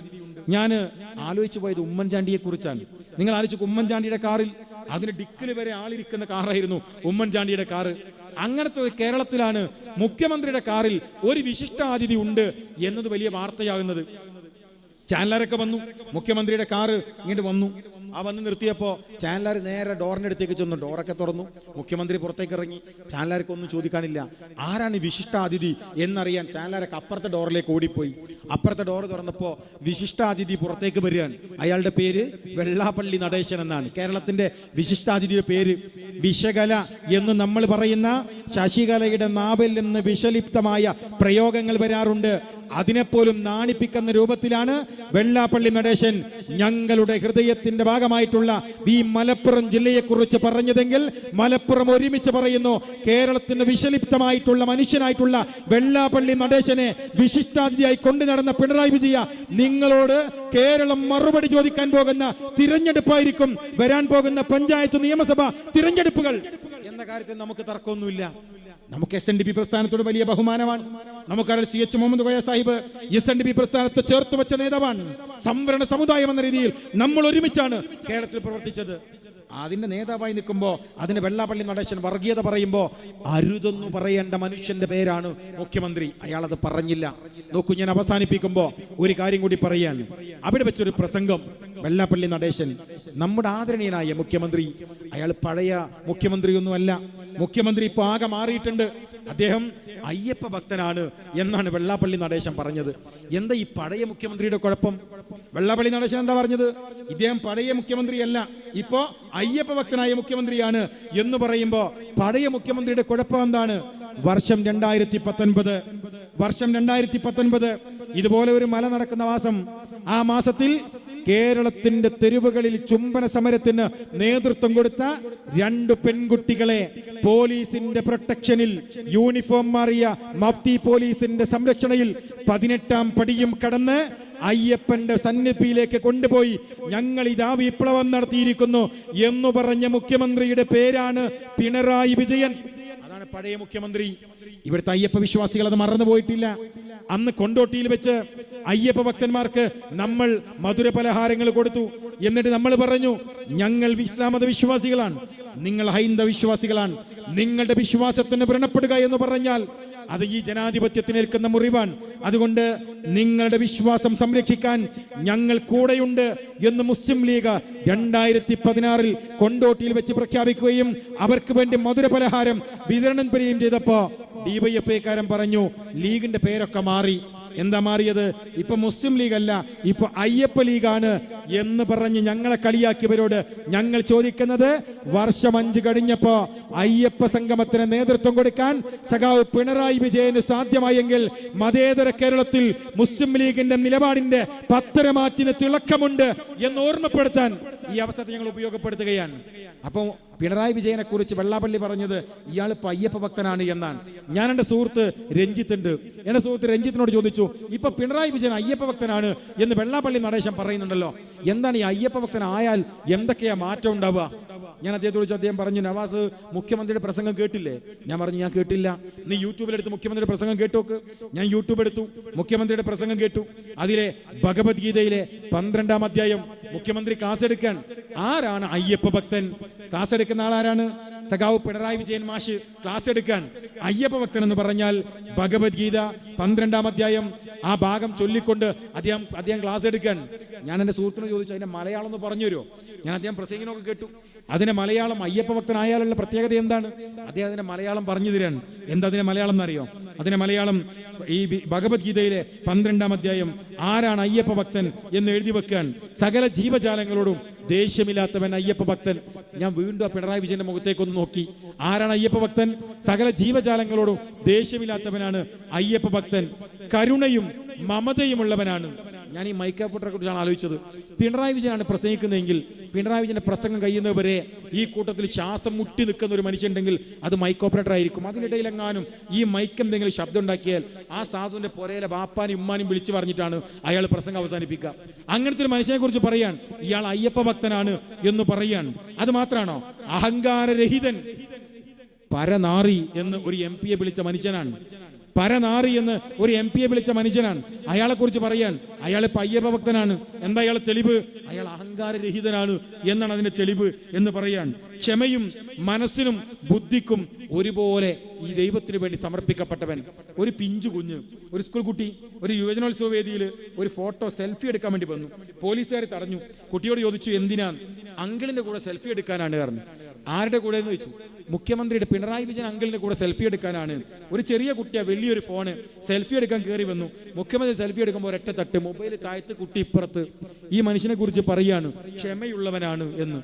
ഞാൻ ആലോചിച്ചു പോയത് ഉമ്മൻചാണ്ടിയെ കുറിച്ചാണ്. നിങ്ങൾ ആലോചിച്ചു ഉമ്മൻചാണ്ടിയുടെ കാറിൽ അതിന് ഡിക്കിൽ വരെ ആളിരിക്കുന്ന കാറായിരുന്നു ഉമ്മൻചാണ്ടിയുടെ കാറ്. അങ്ങനത്തെ ഒരു കേരളത്തിലാണ് മുഖ്യമന്ത്രിയുടെ കാറിൽ ഒരു വിശിഷ്ടാതിഥി ഉണ്ട് എന്നത് വലിയ വാർത്തയാകുന്നത്. ചാനലറൊക്കെ വന്നു മുഖ്യമന്ത്രിയുടെ കാറ് ഇങ്ങോട്ട് വന്നു. ആ വന്ന് നിർത്തിയപ്പോ ചാനലാർ നേരെ ഡോറിന്റെ അടുത്തേക്ക് ചെന്നു ഡോറൊക്കെ തുറന്നു. മുഖ്യമന്ത്രി പുറത്തേക്ക് ഇറങ്ങി. ചാനലാർക്ക് ഒന്നും ചോദിക്കാനില്ല. ആരാണ് വിശിഷ്ടാതിഥി എന്നറിയാൻ ചാനലാരൊക്കെ അപ്പുറത്തെ ഡോറിലേക്ക് ഓടിപ്പോയി. അപ്പുറത്തെ ഡോർ തുറന്നപ്പോൾ വിശിഷ്ടാതിഥി പുറത്തേക്ക് വരികയാണ്. അയാളുടെ പേര് വെള്ളാപ്പള്ളി നടേശൻ എന്നാണ്. കേരളത്തിന്റെ വിശിഷ്ടാതിഥിയുടെ പേര് വിശകല എന്ന് നമ്മൾ പറയുന്ന ശശികലയുടെ നാവിൽ നിന്ന് വിഷലിപ്തമായ പ്രയോഗങ്ങൾ വരാറുണ്ട്. അതിനെപ്പോലും നാണിപ്പിക്കുന്ന രൂപത്തിലാണ് വെള്ളാപ്പള്ളി നടേശൻ ഞങ്ങളുടെ ഹൃദയത്തിന്റെ ഭാഗമായിട്ടുള്ള ഈ മലപ്പുറം ജില്ലയെക്കുറിച്ച് പറഞ്ഞതെങ്കിൽ മലപ്പുറം ഒരുമിച്ച് പറയുന്നു കേരളത്തിന് വിഷലിപ്തമായിട്ടുള്ള മനുഷ്യനായിട്ടുള്ള വെള്ളാപ്പള്ളി നടേശനെ വിശിഷ്ടാതിഥിയായി കൊണ്ടു നടന്ന പിണറായി വിജയ നിങ്ങളോട് കേരളം മറുപടി ചോദിക്കാൻ പോകുന്ന തിരഞ്ഞെടുപ്പായിരിക്കും വരാൻ പോകുന്ന പഞ്ചായത്ത് നിയമസഭ തിരഞ്ഞെടുപ്പുകൾ. എന്ന കാര്യത്തിൽ നമുക്ക് തർക്കമൊന്നുമില്ല. നമുക്ക് എസ് എൻ ഡി പി പ്രസ്ഥാനത്തോട് വലിയ ബഹുമാനമാണ്. നമുക്കറിയാം C H Mohammed Koya Sahib S N D P പ്രസ്ഥാനത്തെ ചേർത്ത് വെച്ച നേതാവാണ്. സംവരണ സമുദായം എന്ന രീതിയിൽ നമ്മൾ ഒരുമിച്ചാണ് കേരളത്തിൽ പ്രവർത്തിച്ചത്. അതിന്റെ നേതാവായി നിൽക്കുമ്പോൾ അതിന് വെള്ളാപ്പള്ളി നടേശൻ വർഗീയത പറയുമ്പോൾ അരുതെന്നു പറയേണ്ട മനുഷ്യന്റെ പേരാണ് മുഖ്യമന്ത്രി. അയാൾ അത് പറഞ്ഞില്ല. നോക്കൂ ഞാൻ അവസാനിപ്പിക്കുമ്പോൾ ഒരു കാര്യം കൂടി പറയാൻ. അവിടെ വെച്ചൊരു പ്രസംഗം വെള്ളാപ്പള്ളി നടേശൻ നമ്മുടെ ആദരണീയനായ മുഖ്യമന്ത്രി. അയാൾ പഴയ മുഖ്യമന്ത്രിയൊന്നുമല്ല. മുഖ്യമന്ത്രി ഇപ്പൊ ആകെ മാറിയിട്ടുണ്ട്. അദ്ദേഹം അയ്യപ്പ ഭക്തനാണ് എന്നാണ് വെള്ളാപ്പള്ളി നടേശൻ പറഞ്ഞത്. എന്താ ഈ പഴയ മുഖ്യമന്ത്രിയുടെ കുഴപ്പം? വെള്ളാപ്പള്ളി നടേശൻ എന്താ പറഞ്ഞത്? ഇദ്ദേഹം പഴയ മുഖ്യമന്ത്രിയല്ല. ഇപ്പോ അയ്യപ്പ ഭക്തനായ മുഖ്യമന്ത്രിയാണ് എന്ന് പറയുമ്പോ പഴയ മുഖ്യമന്ത്രിയുടെ കുഴപ്പം എന്താണ്? വർഷം രണ്ടായിരത്തി പത്തൊൻപത് വർഷം രണ്ടായിരത്തി പത്തൊൻപത് ഇതുപോലെ ഒരു മല നടക്കുന്ന മാസം ആ മാസത്തിൽ കേരളത്തിന്റെ തെരുവുകളിൽ ചുംബന സമരത്തിന് നേതൃത്വം കൊടുത്ത രണ്ട് പെൺകുട്ടികളെ പോലീസിന്റെ പ്രൊട്ടക്ഷനിൽ യൂണിഫോം മാറിയ മഫ്തി പോലീസിന്റെ സംരക്ഷണയിൽ പതിനെട്ടാം പടിയും കടന്ന് അയ്യപ്പന്റെ സന്നിധിയിലേക്ക് കൊണ്ടുപോയി. ഞങ്ങൾ ഇതാ വിപ്ലവം നടത്തിയിരിക്കുന്നു എന്ന് പറഞ്ഞ മുഖ്യമന്ത്രിയുടെ പേരാണ് പിണറായി വിജയൻ. അതാണ് പഴയ മുഖ്യമന്ത്രി. ഇവിടുത്തെ അയ്യപ്പ വിശ്വാസികൾ അത് മറന്നു പോയിട്ടില്ല അന്ന് കൊണ്ടോട്ടിയിൽ വെച്ച് അയ്യപ്പ ഭക്തന്മാർക്ക് നമ്മൾ മധുര പലഹാരങ്ങൾ കൊടുത്തു. എന്നിട്ട് നമ്മൾ പറഞ്ഞു ഞങ്ങൾ ഇസ്ലാമത വിശ്വാസികളാണ്. നിങ്ങൾ ഹൈന്ദവ വിശ്വാസികളാണ്. നിങ്ങളുടെ വിശ്വാസത്തിന് വ്രണപ്പെടുക എന്ന് പറഞ്ഞാൽ അത് ഈ ജനാധിപത്യത്തിന് ഏൽക്കുന്ന മുറിവാണ്. അതുകൊണ്ട് നിങ്ങളുടെ വിശ്വാസം സംരക്ഷിക്കാൻ ഞങ്ങൾ കൂടെയുണ്ട് എന്ന് മുസ്ലിം ലീഗ് രണ്ടായിരത്തി പതിനാറിൽ കൊണ്ടോട്ടിയിൽ വെച്ച് പ്രഖ്യാപിക്കുകയും അവർക്ക് വേണ്ടി മധുര പലഹാരം വിതരണം ചെയ്യുകയും ഡിവൈഎഫ്ഐക്കാരൻ പറഞ്ഞു ലീഗിന്റെ പേരൊക്കെ മാറി. എന്താ മാറിയത്? ഇപ്പൊ മുസ്ലിം ലീഗ് അല്ല ഇപ്പൊ അയ്യപ്പ ലീഗാണ് എന്ന് പറഞ്ഞ് ഞങ്ങളെ കളിയാക്കിയവരോട് ഞങ്ങൾ ചോദിക്കുന്നത് വർഷം അഞ്ച് കഴിഞ്ഞപ്പോ അയ്യപ്പ സംഗമത്തിന് നേതൃത്വം കൊടുക്കാൻ സഖാവ് പിണറായി വിജയന് സാധ്യമായെങ്കിൽ മതേതര കേരളത്തിൽ മുസ്ലിം ലീഗിന്റെ നിലപാടിന്റെ പത്തരമാറ്റിന് തിളക്കമുണ്ട് എന്ന് ഓർമ്മപ്പെടുത്താൻ ഈ അവസരത്തെ ഞങ്ങൾ ഉപയോഗപ്പെടുത്തുകയാണ്. അപ്പോൾ പിണറായി വിജയനെ കുറിച്ച് വെള്ളാപ്പള്ളി പറഞ്ഞത് ഇയാൾ അയ്യപ്പ ഭക്തനാണ് എന്നാണ്. ഞാൻ എന്റെ സുഹൃത്ത് രഞ്ജിത്ത് ഉണ്ട് എന്റെ സുഹൃത്ത് രഞ്ജിത്തിനോട് ചോദിച്ചു ഇപ്പൊ പിണറായി വിജയൻ അയ്യപ്പ ഭക്തനാണ്? എന്ന് വെള്ളാപ്പള്ളി നടേശൻ പറയുന്നുണ്ടല്ലോ. എന്താണ് ഈ അയ്യപ്പ ഭക്തനായാൽ എന്തൊക്കെയാ മാറ്റം ഉണ്ടാവുക? ഞാൻ അദ്ദേഹത്തോട് ചോദിച്ചു അദ്ദേഹം പറഞ്ഞു നവാസ് മുഖ്യമന്ത്രിയുടെ പ്രസംഗം കേട്ടില്ലേ? ഞാൻ പറഞ്ഞു ഞാൻ കേട്ടില്ല. നീ യൂട്യൂബിലെടുത്ത് മുഖ്യമന്ത്രിയുടെ പ്രസംഗം കേട്ടോക്ക്. ഞാൻ യൂട്യൂബ് എടുത്തു മുഖ്യമന്ത്രിയുടെ പ്രസംഗം കേട്ടു. അതിലെ ഭഗവത്ഗീതയിലെ പന്ത്രണ്ടാം അധ്യായം മുഖ്യമന്ത്രി കാസെടുക്കാൻ. ആരാണ് അയ്യപ്പ ഭക്തൻ? കാസെടുക്കുന്ന ആളാരാണ്? സഖാവ് പിണറായി വിജയൻ മാഷ് ക്ലാസ് എടുക്കാൻ അയ്യപ്പ ഭക്തൻ എന്ന് പറഞ്ഞാൽ ഭഗവത്ഗീത പന്ത്രണ്ടാം അധ്യായം ആ ഭാഗം ചൊല്ലിക്കൊണ്ട് അദ്ദേഹം അദ്ദേഹം ക്ലാസ് എടുക്കാൻ. ഞാൻ എന്റെ സുഹൃത്തിനോട് ചോദിച്ചു അതിന്റെ മലയാളം എന്ന് പറഞ്ഞു തരുമോ? ഞാൻ അദ്ദേഹം പ്രസംഗിനൊക്കെ കേട്ടു. അതിന്റെ മലയാളം അയ്യപ്പ ഭക്തനായാലുള്ള പ്രത്യേകത എന്താണ്? അദ്ദേഹം അതിന്റെ മലയാളം പറഞ്ഞു തരാൻ. എന്താ അതിന്റെ മലയാളം എന്നറിയോ അതിന്റെ മലയാളം ഈ ഭഗവത്ഗീതയിലെ പന്ത്രണ്ടാം അധ്യായം ആരാണ് അയ്യപ്പ ഭക്തൻ എന്ന് എഴുതി വെക്കാൻ സകല ജീവജാലങ്ങളോടും ദേഷ്യമില്ലാത്തവൻ അയ്യപ്പ ഭക്തൻ. ഞാൻ വീണ്ടും ആ പിണറായി വിജയന്റെ മുഖത്തേക്കൊന്ന് നോക്കി. ആരാണ് അയ്യപ്പ ഭക്തൻ? സകല ജീവജാലങ്ങളോടും ദേഷ്യമില്ലാത്തവനാണ് അയ്യപ്പ ഭക്തൻ. കരുണയും മമതയുമുള്ളവനാണ്. ഞാൻ ഈ മൈക്കോപ്റ്ററെ കുറിച്ചാണ് ആലോചിച്ചത്. പിണറായി വിജയനാണ് പ്രസംഗിക്കുന്നതെങ്കിൽ പിണറായി വിജയന്റെ പ്രസംഗം കഴിയുന്നവരെ ഈ കൂട്ടത്തിൽ ശ്വാസം മുട്ടി നിൽക്കുന്ന ഒരു മനുഷ്യനുണ്ടെങ്കിൽ അത് മൈക്ക് ഓപ്പറേറ്റർ ആയിരിക്കും. അതിനിടയിലെങ്ങാനും ഈ മൈക്ക് എന്തെങ്കിലും ശബ്ദം ഉണ്ടാക്കിയാൽ ആ സാധുവിന്റെ പുരയിലെ ബാപ്പാനും ഉമ്മാനും വിളിച്ചു പറഞ്ഞിട്ടാണ് അയാൾ പ്രസംഗം അവസാനിപ്പിക്കുക. അങ്ങനത്തെ ഒരു മനുഷ്യനെ കുറിച്ച് പറയാൻ ഇയാൾ അയ്യപ്പ ഭക്തനാണ് എന്ന് പറയാൻ അത് മാത്രമാണോ? അഹങ്കാരരഹിതൻ പരനാറി എന്ന് ഒരു എം പിയെ വിളിച്ച മനുഷ്യനാണ്. പരനാറി എന്ന് ഒരു എം പിയെ വിളിച്ച മനുഷ്യനാണ്. അയാളെ കുറിച്ച് പറയാൻ അയാൾ പയ്യപഭക്തനാണ് എന്താ അയാളെ തെളിവ്? അയാൾ അഹങ്കാരരഹിതനാണ് എന്നാണ് അതിന്റെ തെളിവ് എന്ന് പറയാൻ. ക്ഷമയും മനസ്സിനും ബുദ്ധിക്കും ഒരുപോലെ ഈ ദൈവത്തിന് വേണ്ടി സമർപ്പിക്കപ്പെട്ടവൻ. ഒരു പിഞ്ചു കുഞ്ഞ് ഒരു സ്കൂൾ കുട്ടി ഒരു യുവജനോത്സവ വേദിയിൽ ഒരു ഫോട്ടോ സെൽഫി എടുക്കാൻ വേണ്ടി വന്നു. പോലീസുകാർ തടഞ്ഞു. കുട്ടിയോട് ചോദിച്ചു എന്തിനാ? അങ്കിളിന്റെ കൂടെ സെൽഫി എടുക്കാനാണ് പറഞ്ഞു. ആരുടെ കൂടെ എന്ന് ചോദിച്ചു? മുഖ്യമന്ത്രിയുടെ പിണറായി വിജയൻ അങ്കിളിന്റെ കൂടെ സെൽഫി എടുക്കാനാണ്. ഒരു ചെറിയ കുട്ടിയാ വലിയൊരു ഫോണ്. സെൽഫി എടുക്കാൻ കയറി വന്നു. മുഖ്യമന്ത്രി സെൽഫി എടുക്കുമ്പോൾ ഒരൊറ്റ തട്ട് മൊബൈൽ താഴത്ത് കുട്ടി ഇപ്പുറത്ത്. ഈ മനുഷ്യനെ കുറിച്ച് പറയാണ് ക്ഷമയുള്ളവനാണ് എന്ന്.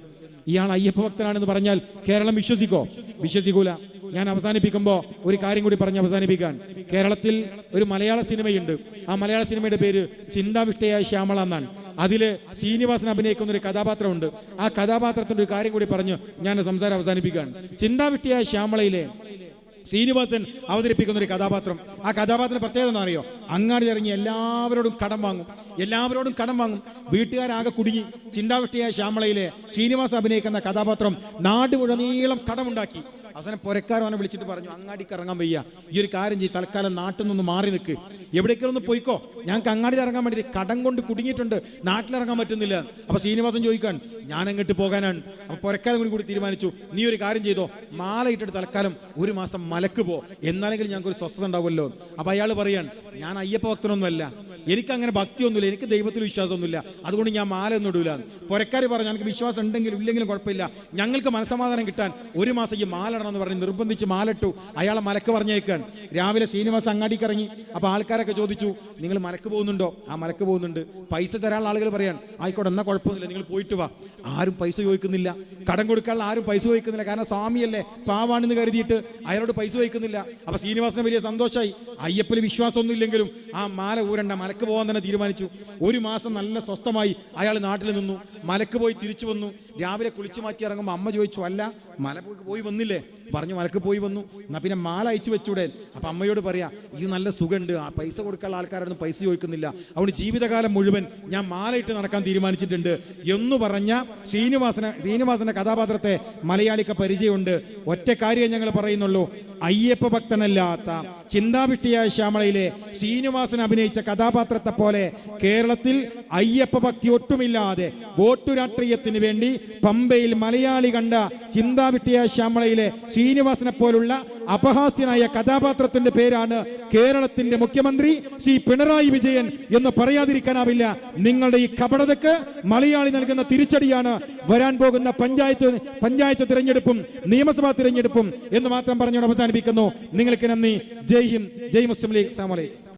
ഇയാൾ അയ്യപ്പ ഭക്തനാണെന്ന് പറഞ്ഞാൽ കേരളം വിശ്വസിക്കോ? വിശ്വസിക്കൂല. ഞാൻ അവസാനിപ്പിക്കുമ്പോൾ ഒരു കാര്യം കൂടി പറഞ്ഞ് അവസാനിപ്പിക്കാൻ. കേരളത്തിൽ ഒരു മലയാള സിനിമയുണ്ട്. ആ മലയാള സിനിമയുടെ പേര് ചിന്താവിഷ്ടയായ ശ്യാമള എന്നാണ്. അതിൽ ശ്രീനിവാസൻ അഭിനയിക്കുന്ന ഒരു കഥാപാത്രമുണ്ട്. ആ കഥാപാത്രത്തിന്റെ ഒരു കാര്യം കൂടി പറഞ്ഞു ഞാൻ സംസാരം അവസാനിപ്പിക്കുകയാണ്. ചിന്താവിട്ടിയായ ശ്യാമളയിലെ ശ്രീനിവാസൻ അവതരിപ്പിക്കുന്ന ഒരു കഥാപാത്രം. ആ കഥാപാത്രത്തിന്റെ പ്രത്യേകത എന്താ അറിയോ? അങ്ങാടി ഇറങ്ങി എല്ലാവരോടും കടം വാങ്ങും. എല്ലാവരോടും കടം വാങ്ങും. വീട്ടുകാരാകെ കുടുങ്ങി. ചിന്താവിഷ്ടിയായ ശ്യാമളയിലെ ശ്രീനിവാസൻ അഭിനയിക്കുന്ന കഥാപാത്രം നാട് മുഴുവനീളം കടമുണ്ടാക്കി. അവസാനം പുരക്കാരവനെ വിളിച്ചിട്ട് പറഞ്ഞു അങ്ങാടിക്ക് ഇറങ്ങാൻ വയ്യ. ഈ ഒരു കാര്യം ചെയ്യും. തൽക്കാലം നാട്ടിൽ നിന്ന് മാറി നിൽക്ക്. എവിടേക്കെങ്കിലും ഒന്ന് പോയിക്കോ. ഞങ്ങൾക്ക് അങ്ങാടി ഇറങ്ങാൻ വേണ്ടി കടം കൊണ്ട് കുടുങ്ങിയിട്ടുണ്ട്. നാട്ടിലിറങ്ങാൻ പറ്റുന്നില്ല. അപ്പൊ ശ്രീനിവാസൻ ചോദിക്കാൻ ഞാൻ അങ്ങോട്ട് പോകാനാണ്. അപ്പൊ പുരക്കാരൻ കൂടി കൂടി തീരുമാനിച്ചു നീ ഒരു കാര്യം ചെയ്തോ. മാല ഇട്ടിട്ട് തൽക്കാലം ഒരു മാസം മലക്ക് പോ. എന്നാലെങ്കിലും ഞങ്ങൾക്ക് ഒരു സ്വസ്ഥത ഉണ്ടാവുമല്ലോ. അപ്പൊ അയാൾ പറയാൻ ഞാൻ അയ്യപ്പ ഭക്തനൊന്നുമല്ല. എനിക്ക് അങ്ങനെ ഭക്തിയൊന്നുമില്ല എനിക്ക് ദൈവത്തിൽ വിശ്വാസമൊന്നുമില്ല. അതുകൊണ്ട് ഞാൻ മാല ഒന്നും ഇടൂല. പുരക്കാർ പറഞ്ഞു ഞങ്ങൾക്ക് വിശ്വാസം ഉണ്ടെങ്കിലും ഇല്ലെങ്കിലും കുഴപ്പമില്ല. ഞങ്ങൾക്ക് മനസമാധാനം കിട്ടാൻ ഒരു മാസം ഈ മാല ഇടണമെന്ന് പറഞ്ഞ് നിർബന്ധിച്ച് മാലിട്ടു അയാളെ മലക്ക് പറഞ്ഞേക്കാണ് രാവിലെ ശ്രീനിവാസ് അങ്ങാടിക്ക് ഇറങ്ങി. അപ്പോൾ ആൾക്കാരൊക്കെ ചോദിച്ചു നിങ്ങൾ മലക്ക് പോകുന്നുണ്ടോ? ആ മലക്ക് പോകുന്നുണ്ട്. പൈസ തരാനുള്ള ആളുകൾ പറയാൻ ആയിക്കോട്ടെ എന്നാ കുഴപ്പമൊന്നുമില്ല നിങ്ങൾ പോയിട്ട് വാ. ആരും പൈസ ചോദിക്കുന്നില്ല. കടം കൊടുക്കാനുള്ള ആരും പൈസ ചോദിക്കുന്നില്ല. കാരണം സ്വാമിയല്ലേ പാവാണെന്ന് കരുതിയിട്ട് അയാളോട് പൈസ ചോദിക്കുന്നില്ല. അപ്പൊ ശ്രീനിവാസന് വലിയ സന്തോഷമായി അയ്യപ്പന് വിശ്വാസമൊന്നുമില്ലെങ്കിലും ആ മാല ഊരണ്ട മലക്ക് പോകാൻ തന്നെ തീരുമാനിച്ചു. ഒരു മാസം നല്ല സ്വസ്ഥമായി അയാൾ നാട്ടിൽ നിന്നു. മലക്ക് പോയി തിരിച്ചു വന്നു. രാവിലെ കുളിച്ചു മാറ്റി ഇറങ്ങുമ്പോൾ അമ്മ ചോദിച്ചു അല്ല മല പോയി- വന്നില്ലേ? പറഞ്ഞു മലക്ക് പോയി വന്നു. എന്നാ പിന്നെ മാല അയച്ചു വെച്ചൂടെ? അപ്പൊ അമ്മയോട് പറയാ ഇത് നല്ല സുഖമുണ്ട് ആ പൈസ കൊടുക്കാനുള്ള ആൾക്കാരൊന്നും പൈസ ചോദിക്കുന്നില്ല. അതുകൊണ്ട് ജീവിതകാലം മുഴുവൻ ഞാൻ മാല ഇട്ട് നടക്കാൻ തീരുമാനിച്ചിട്ടുണ്ട്. എന്ന് പറഞ്ഞ ശ്രീനിവാസന ശ്രീനിവാസന്റെ കഥാപാത്രത്തെ മലയാളിക്ക് പരിചയമുണ്ട്. ഒറ്റ കാര്യം ഞങ്ങൾ പറയുന്നുള്ളൂ. അയ്യപ്പ ഭക്തനല്ലാത്ത ചിന്താവിഷ്ടിയായ ശ്യാമളയിലെ ശ്രീനിവാസൻ അഭിനയിച്ച കഥാപാത്രത്തെ പോലെ കേരളത്തിൽ അയ്യപ്പ ഭക്തി ഒട്ടുമില്ലാതെ വോട്ടു രാഷ്ട്രീയത്തിന് വേണ്ടി പമ്പയിൽ മലയാളി കണ്ട ചിന്താവിഷ്ടിയായ ശ്യാമളയിലെ ശ്രീനിവാസനെ പോലുള്ള അപഹാസ്യനായ കഥാപാത്രത്തിന്റെ പേരാണ് കേരളത്തിന്റെ മുഖ്യമന്ത്രി ശ്രീ പിണറായി വിജയൻ എന്ന് പറയാതിരിക്കാനാവില്ല. നിങ്ങളുടെ ഈ കപടതക്ക് മലയാളി നൽകുന്ന തിരിച്ചടിയാണ് വരാൻ പോകുന്ന പഞ്ചായത്ത് പഞ്ചായത്ത് തിരഞ്ഞെടുപ്പും നിയമസഭാ തിരഞ്ഞെടുപ്പും എന്ന് മാത്രം പറഞ്ഞുകൊണ്ട് അവസാനിപ്പിക്കുന്നു. നിങ്ങൾക്ക് നന്ദി. ജയ് ഹിന്ദ് ജയ് മുസ്ലിം ലീഗ് അസ്സാം അലൈക്കും.